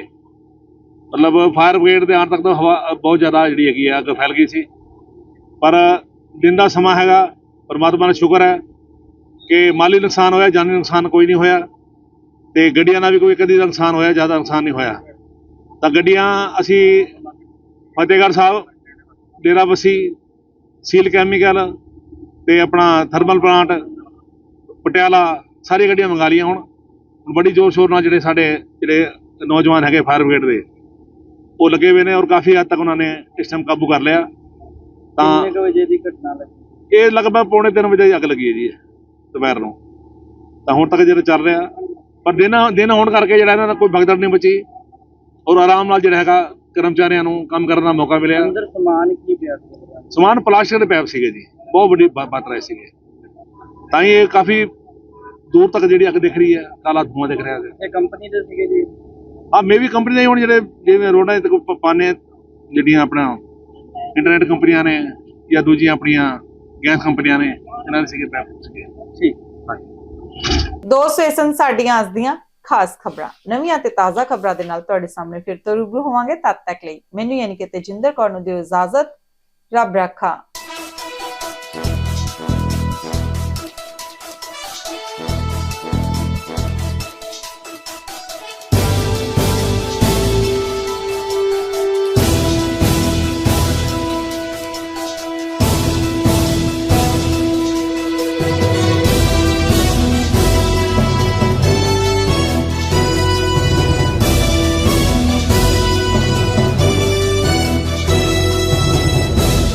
ਮਤਲਬ ਫਾਇਰ ਬ੍ਰਿਗੇਡ ਦੇ ਆਉਣ ਤੱਕ ਤਾਂ ਹਵਾ ਬਹੁਤ ਜ਼ਿਆਦਾ ਜਿਹੜੀ ਹੈਗੀ ਆ ਅੱਗ ਫੈਲ ਗਈ ਸੀ। ਪਰ ਦਿਨ ਦਾ ਸਮਾਂ ਹੈਗਾ, ਪਰਮਾਤਮਾ ਦਾ ਸ਼ੁਕਰ ਹੈ ਕਿ ਮਾਲੀ ਨੁਕਸਾਨ ਹੋਇਆ, ਜਾਨੀ ਨੁਕਸਾਨ ਕੋਈ ਨਹੀਂ ਹੋਇਆ ਤੇ ਗੱਡੀਆਂ ਦਾ ਵੀ ਕੋਈ ਕਦੀ ਨੁਕਸਾਨ ਹੋਇਆ, ਜ਼ਿਆਦਾ ਨੁਕਸਾਨ ਨਹੀਂ ਹੋਇਆ। ਤਾਂ ਗੱਡੀਆਂ ਅਸੀਂ ਫਤਿਹਗੜ੍ਹ ਸਾਹਿਬ ਡੇਰਾਬੱਸੀ ਸੀਲ ਕੈਮੀਕਲ ਤੇ ਆਪਣਾ ਥਰਮਲ ਪਲਾਂਟ, ਪਟਿਆਲਾ ਸਾਰੀਆਂ ਗੱਡੀਆਂ ਮੰਗਾ ਲਈਆਂ ਹੁਣ ਹੁਣ। ਬੜੀ ਜ਼ੋਰ ਸ਼ੋਰ ਨਾਲ ਜਿਹੜੇ ਸਾਡੇ ਜਿਹੜੇ ਨੌਜਵਾਨ ਹੈਗੇ ਫਾਇਰ ਬ੍ਰਿਗੇਡ ਦੇ ਉਹ ਲੱਗੇ ਹੋਏ ਨੇ ਔਰ ਕਾਫੀ ਹੱਦ ਤੱਕ ਉਹਨਾਂ ਨੇ ਇਸ ਟਾਈਮ ਕਾਬੂ ਕਰ ਲਿਆ। ਤਾਂ ਕਿੰਨੇ ਕੁ ਵਜੇ ਦੀ ਘਟਨਾ ਲੱਗੀ? ਇਹ ਲਗਭਗ ਪੌਣੇ 3 ਵਜੇ ਅੱਗ ਲੱਗੀ ਹੈ ਜੀ ਦੁਪਹਿਰ ਨੂੰ। ਤਾਂ ਹੁਣ ਤੱਕ ਜਿਹੜਾ ਚੱਲ ਰਿਹਾ ਪਰ ਦਿਨ ਦਿਨ ਹੋਣ ਕਰਕੇ ਜਿਹੜਾ ਇਹਨਾਂ ਦਾ ਕੋਈ ਭਗਦੜ ਨਹੀਂ ਬਚੀ ਔਰ ਆਰਾਮ ਨਾਲ ਜਿਹੜਾ ਹੈਗਾ ਕਰਮਚਾਰੀਆਂ ਨੂੰ ਕੰਮ ਕਰਨ ਦਾ ਮੌਕਾ ਮਿਲਿਆ। ਅੰਦਰ ਸਮਾਨ ਕੀ ਪਿਆ ਸੀ? ਸਮਾਨ ਪਲਾਸਟਿਕ ਦੇ ਪੈਪ ਸੀਗੇ ਜੀ ਬਹੁਤ ਵੱਡੀ ਮਾਤਰਾ ਸੀਗੇ। ਤਾਂ ਇਹ ਕਾਫੀ ਦੂਰ ਤੱਕ ਜਿਹੜੀ ਅੱਗ ਦਿਖ ਰਹੀ ਹੈ ਕਾਲਾ ਧੂਆਂ ਦਿਖ ਰਿਹਾ ਹੈ। ਇਹ ਕੰਪਨੀ ਦੇ ਸੀਗੇ ਜੀ। ਆ ਮੇ ਵੀ ਕੰਪਨੀ ਦੇ ਹੋਣ ਜਿਹੜੇ ਜਿਵੇਂ ਰੋਡਾਂ ਤੇ ਕੋਈ ਪ- ਪਾਉਂਦੇ ਜਿਹੜੀਆਂ ਆਪਣਾ ਇੰਟਰਨੈਟ ਕੰਪਨੀਆਂ ਨੇ ਜਾਂ ਦੂਜੀਆਂ ਆਪਣੀਆਂ ਗੈਸ ਕੰਪਨੀਆਂ ਨੇ ਇਹਨਾਂ ਦੇ ਸੀਗੇ ਪੈਪ ਸੀਗੇ। ਠੀਕ ਦੋਸਤੋ ਇਹ ਸਨ ਸਾਡੀਆਂ ਅੱਜ ਦੀਆਂ ਖਾਸ ਖਬਰਾਂ। ਨਵੀਆਂ ਤੇ ਤਾਜ਼ਾ ਖਬਰਾਂ ਦੇ ਨਾਲ ਤੁਹਾਡੇ ਸਾਹਮਣੇ ਫਿਰ ਤੋਂ ਰੂਬਰੂ ਹੋਵਾਂਗੇ ਤਦ ਤੱਕ ਲਈ। ਮੈਨੂੰ ਯਾਨੀ ਕਿ ਤੇਜਿੰਦਰ ਕੌਰ ਨੂੰ ਦਿਓ ਇਜਾਜ਼ਤ। ਰੱਬ ਰੱਖਾ।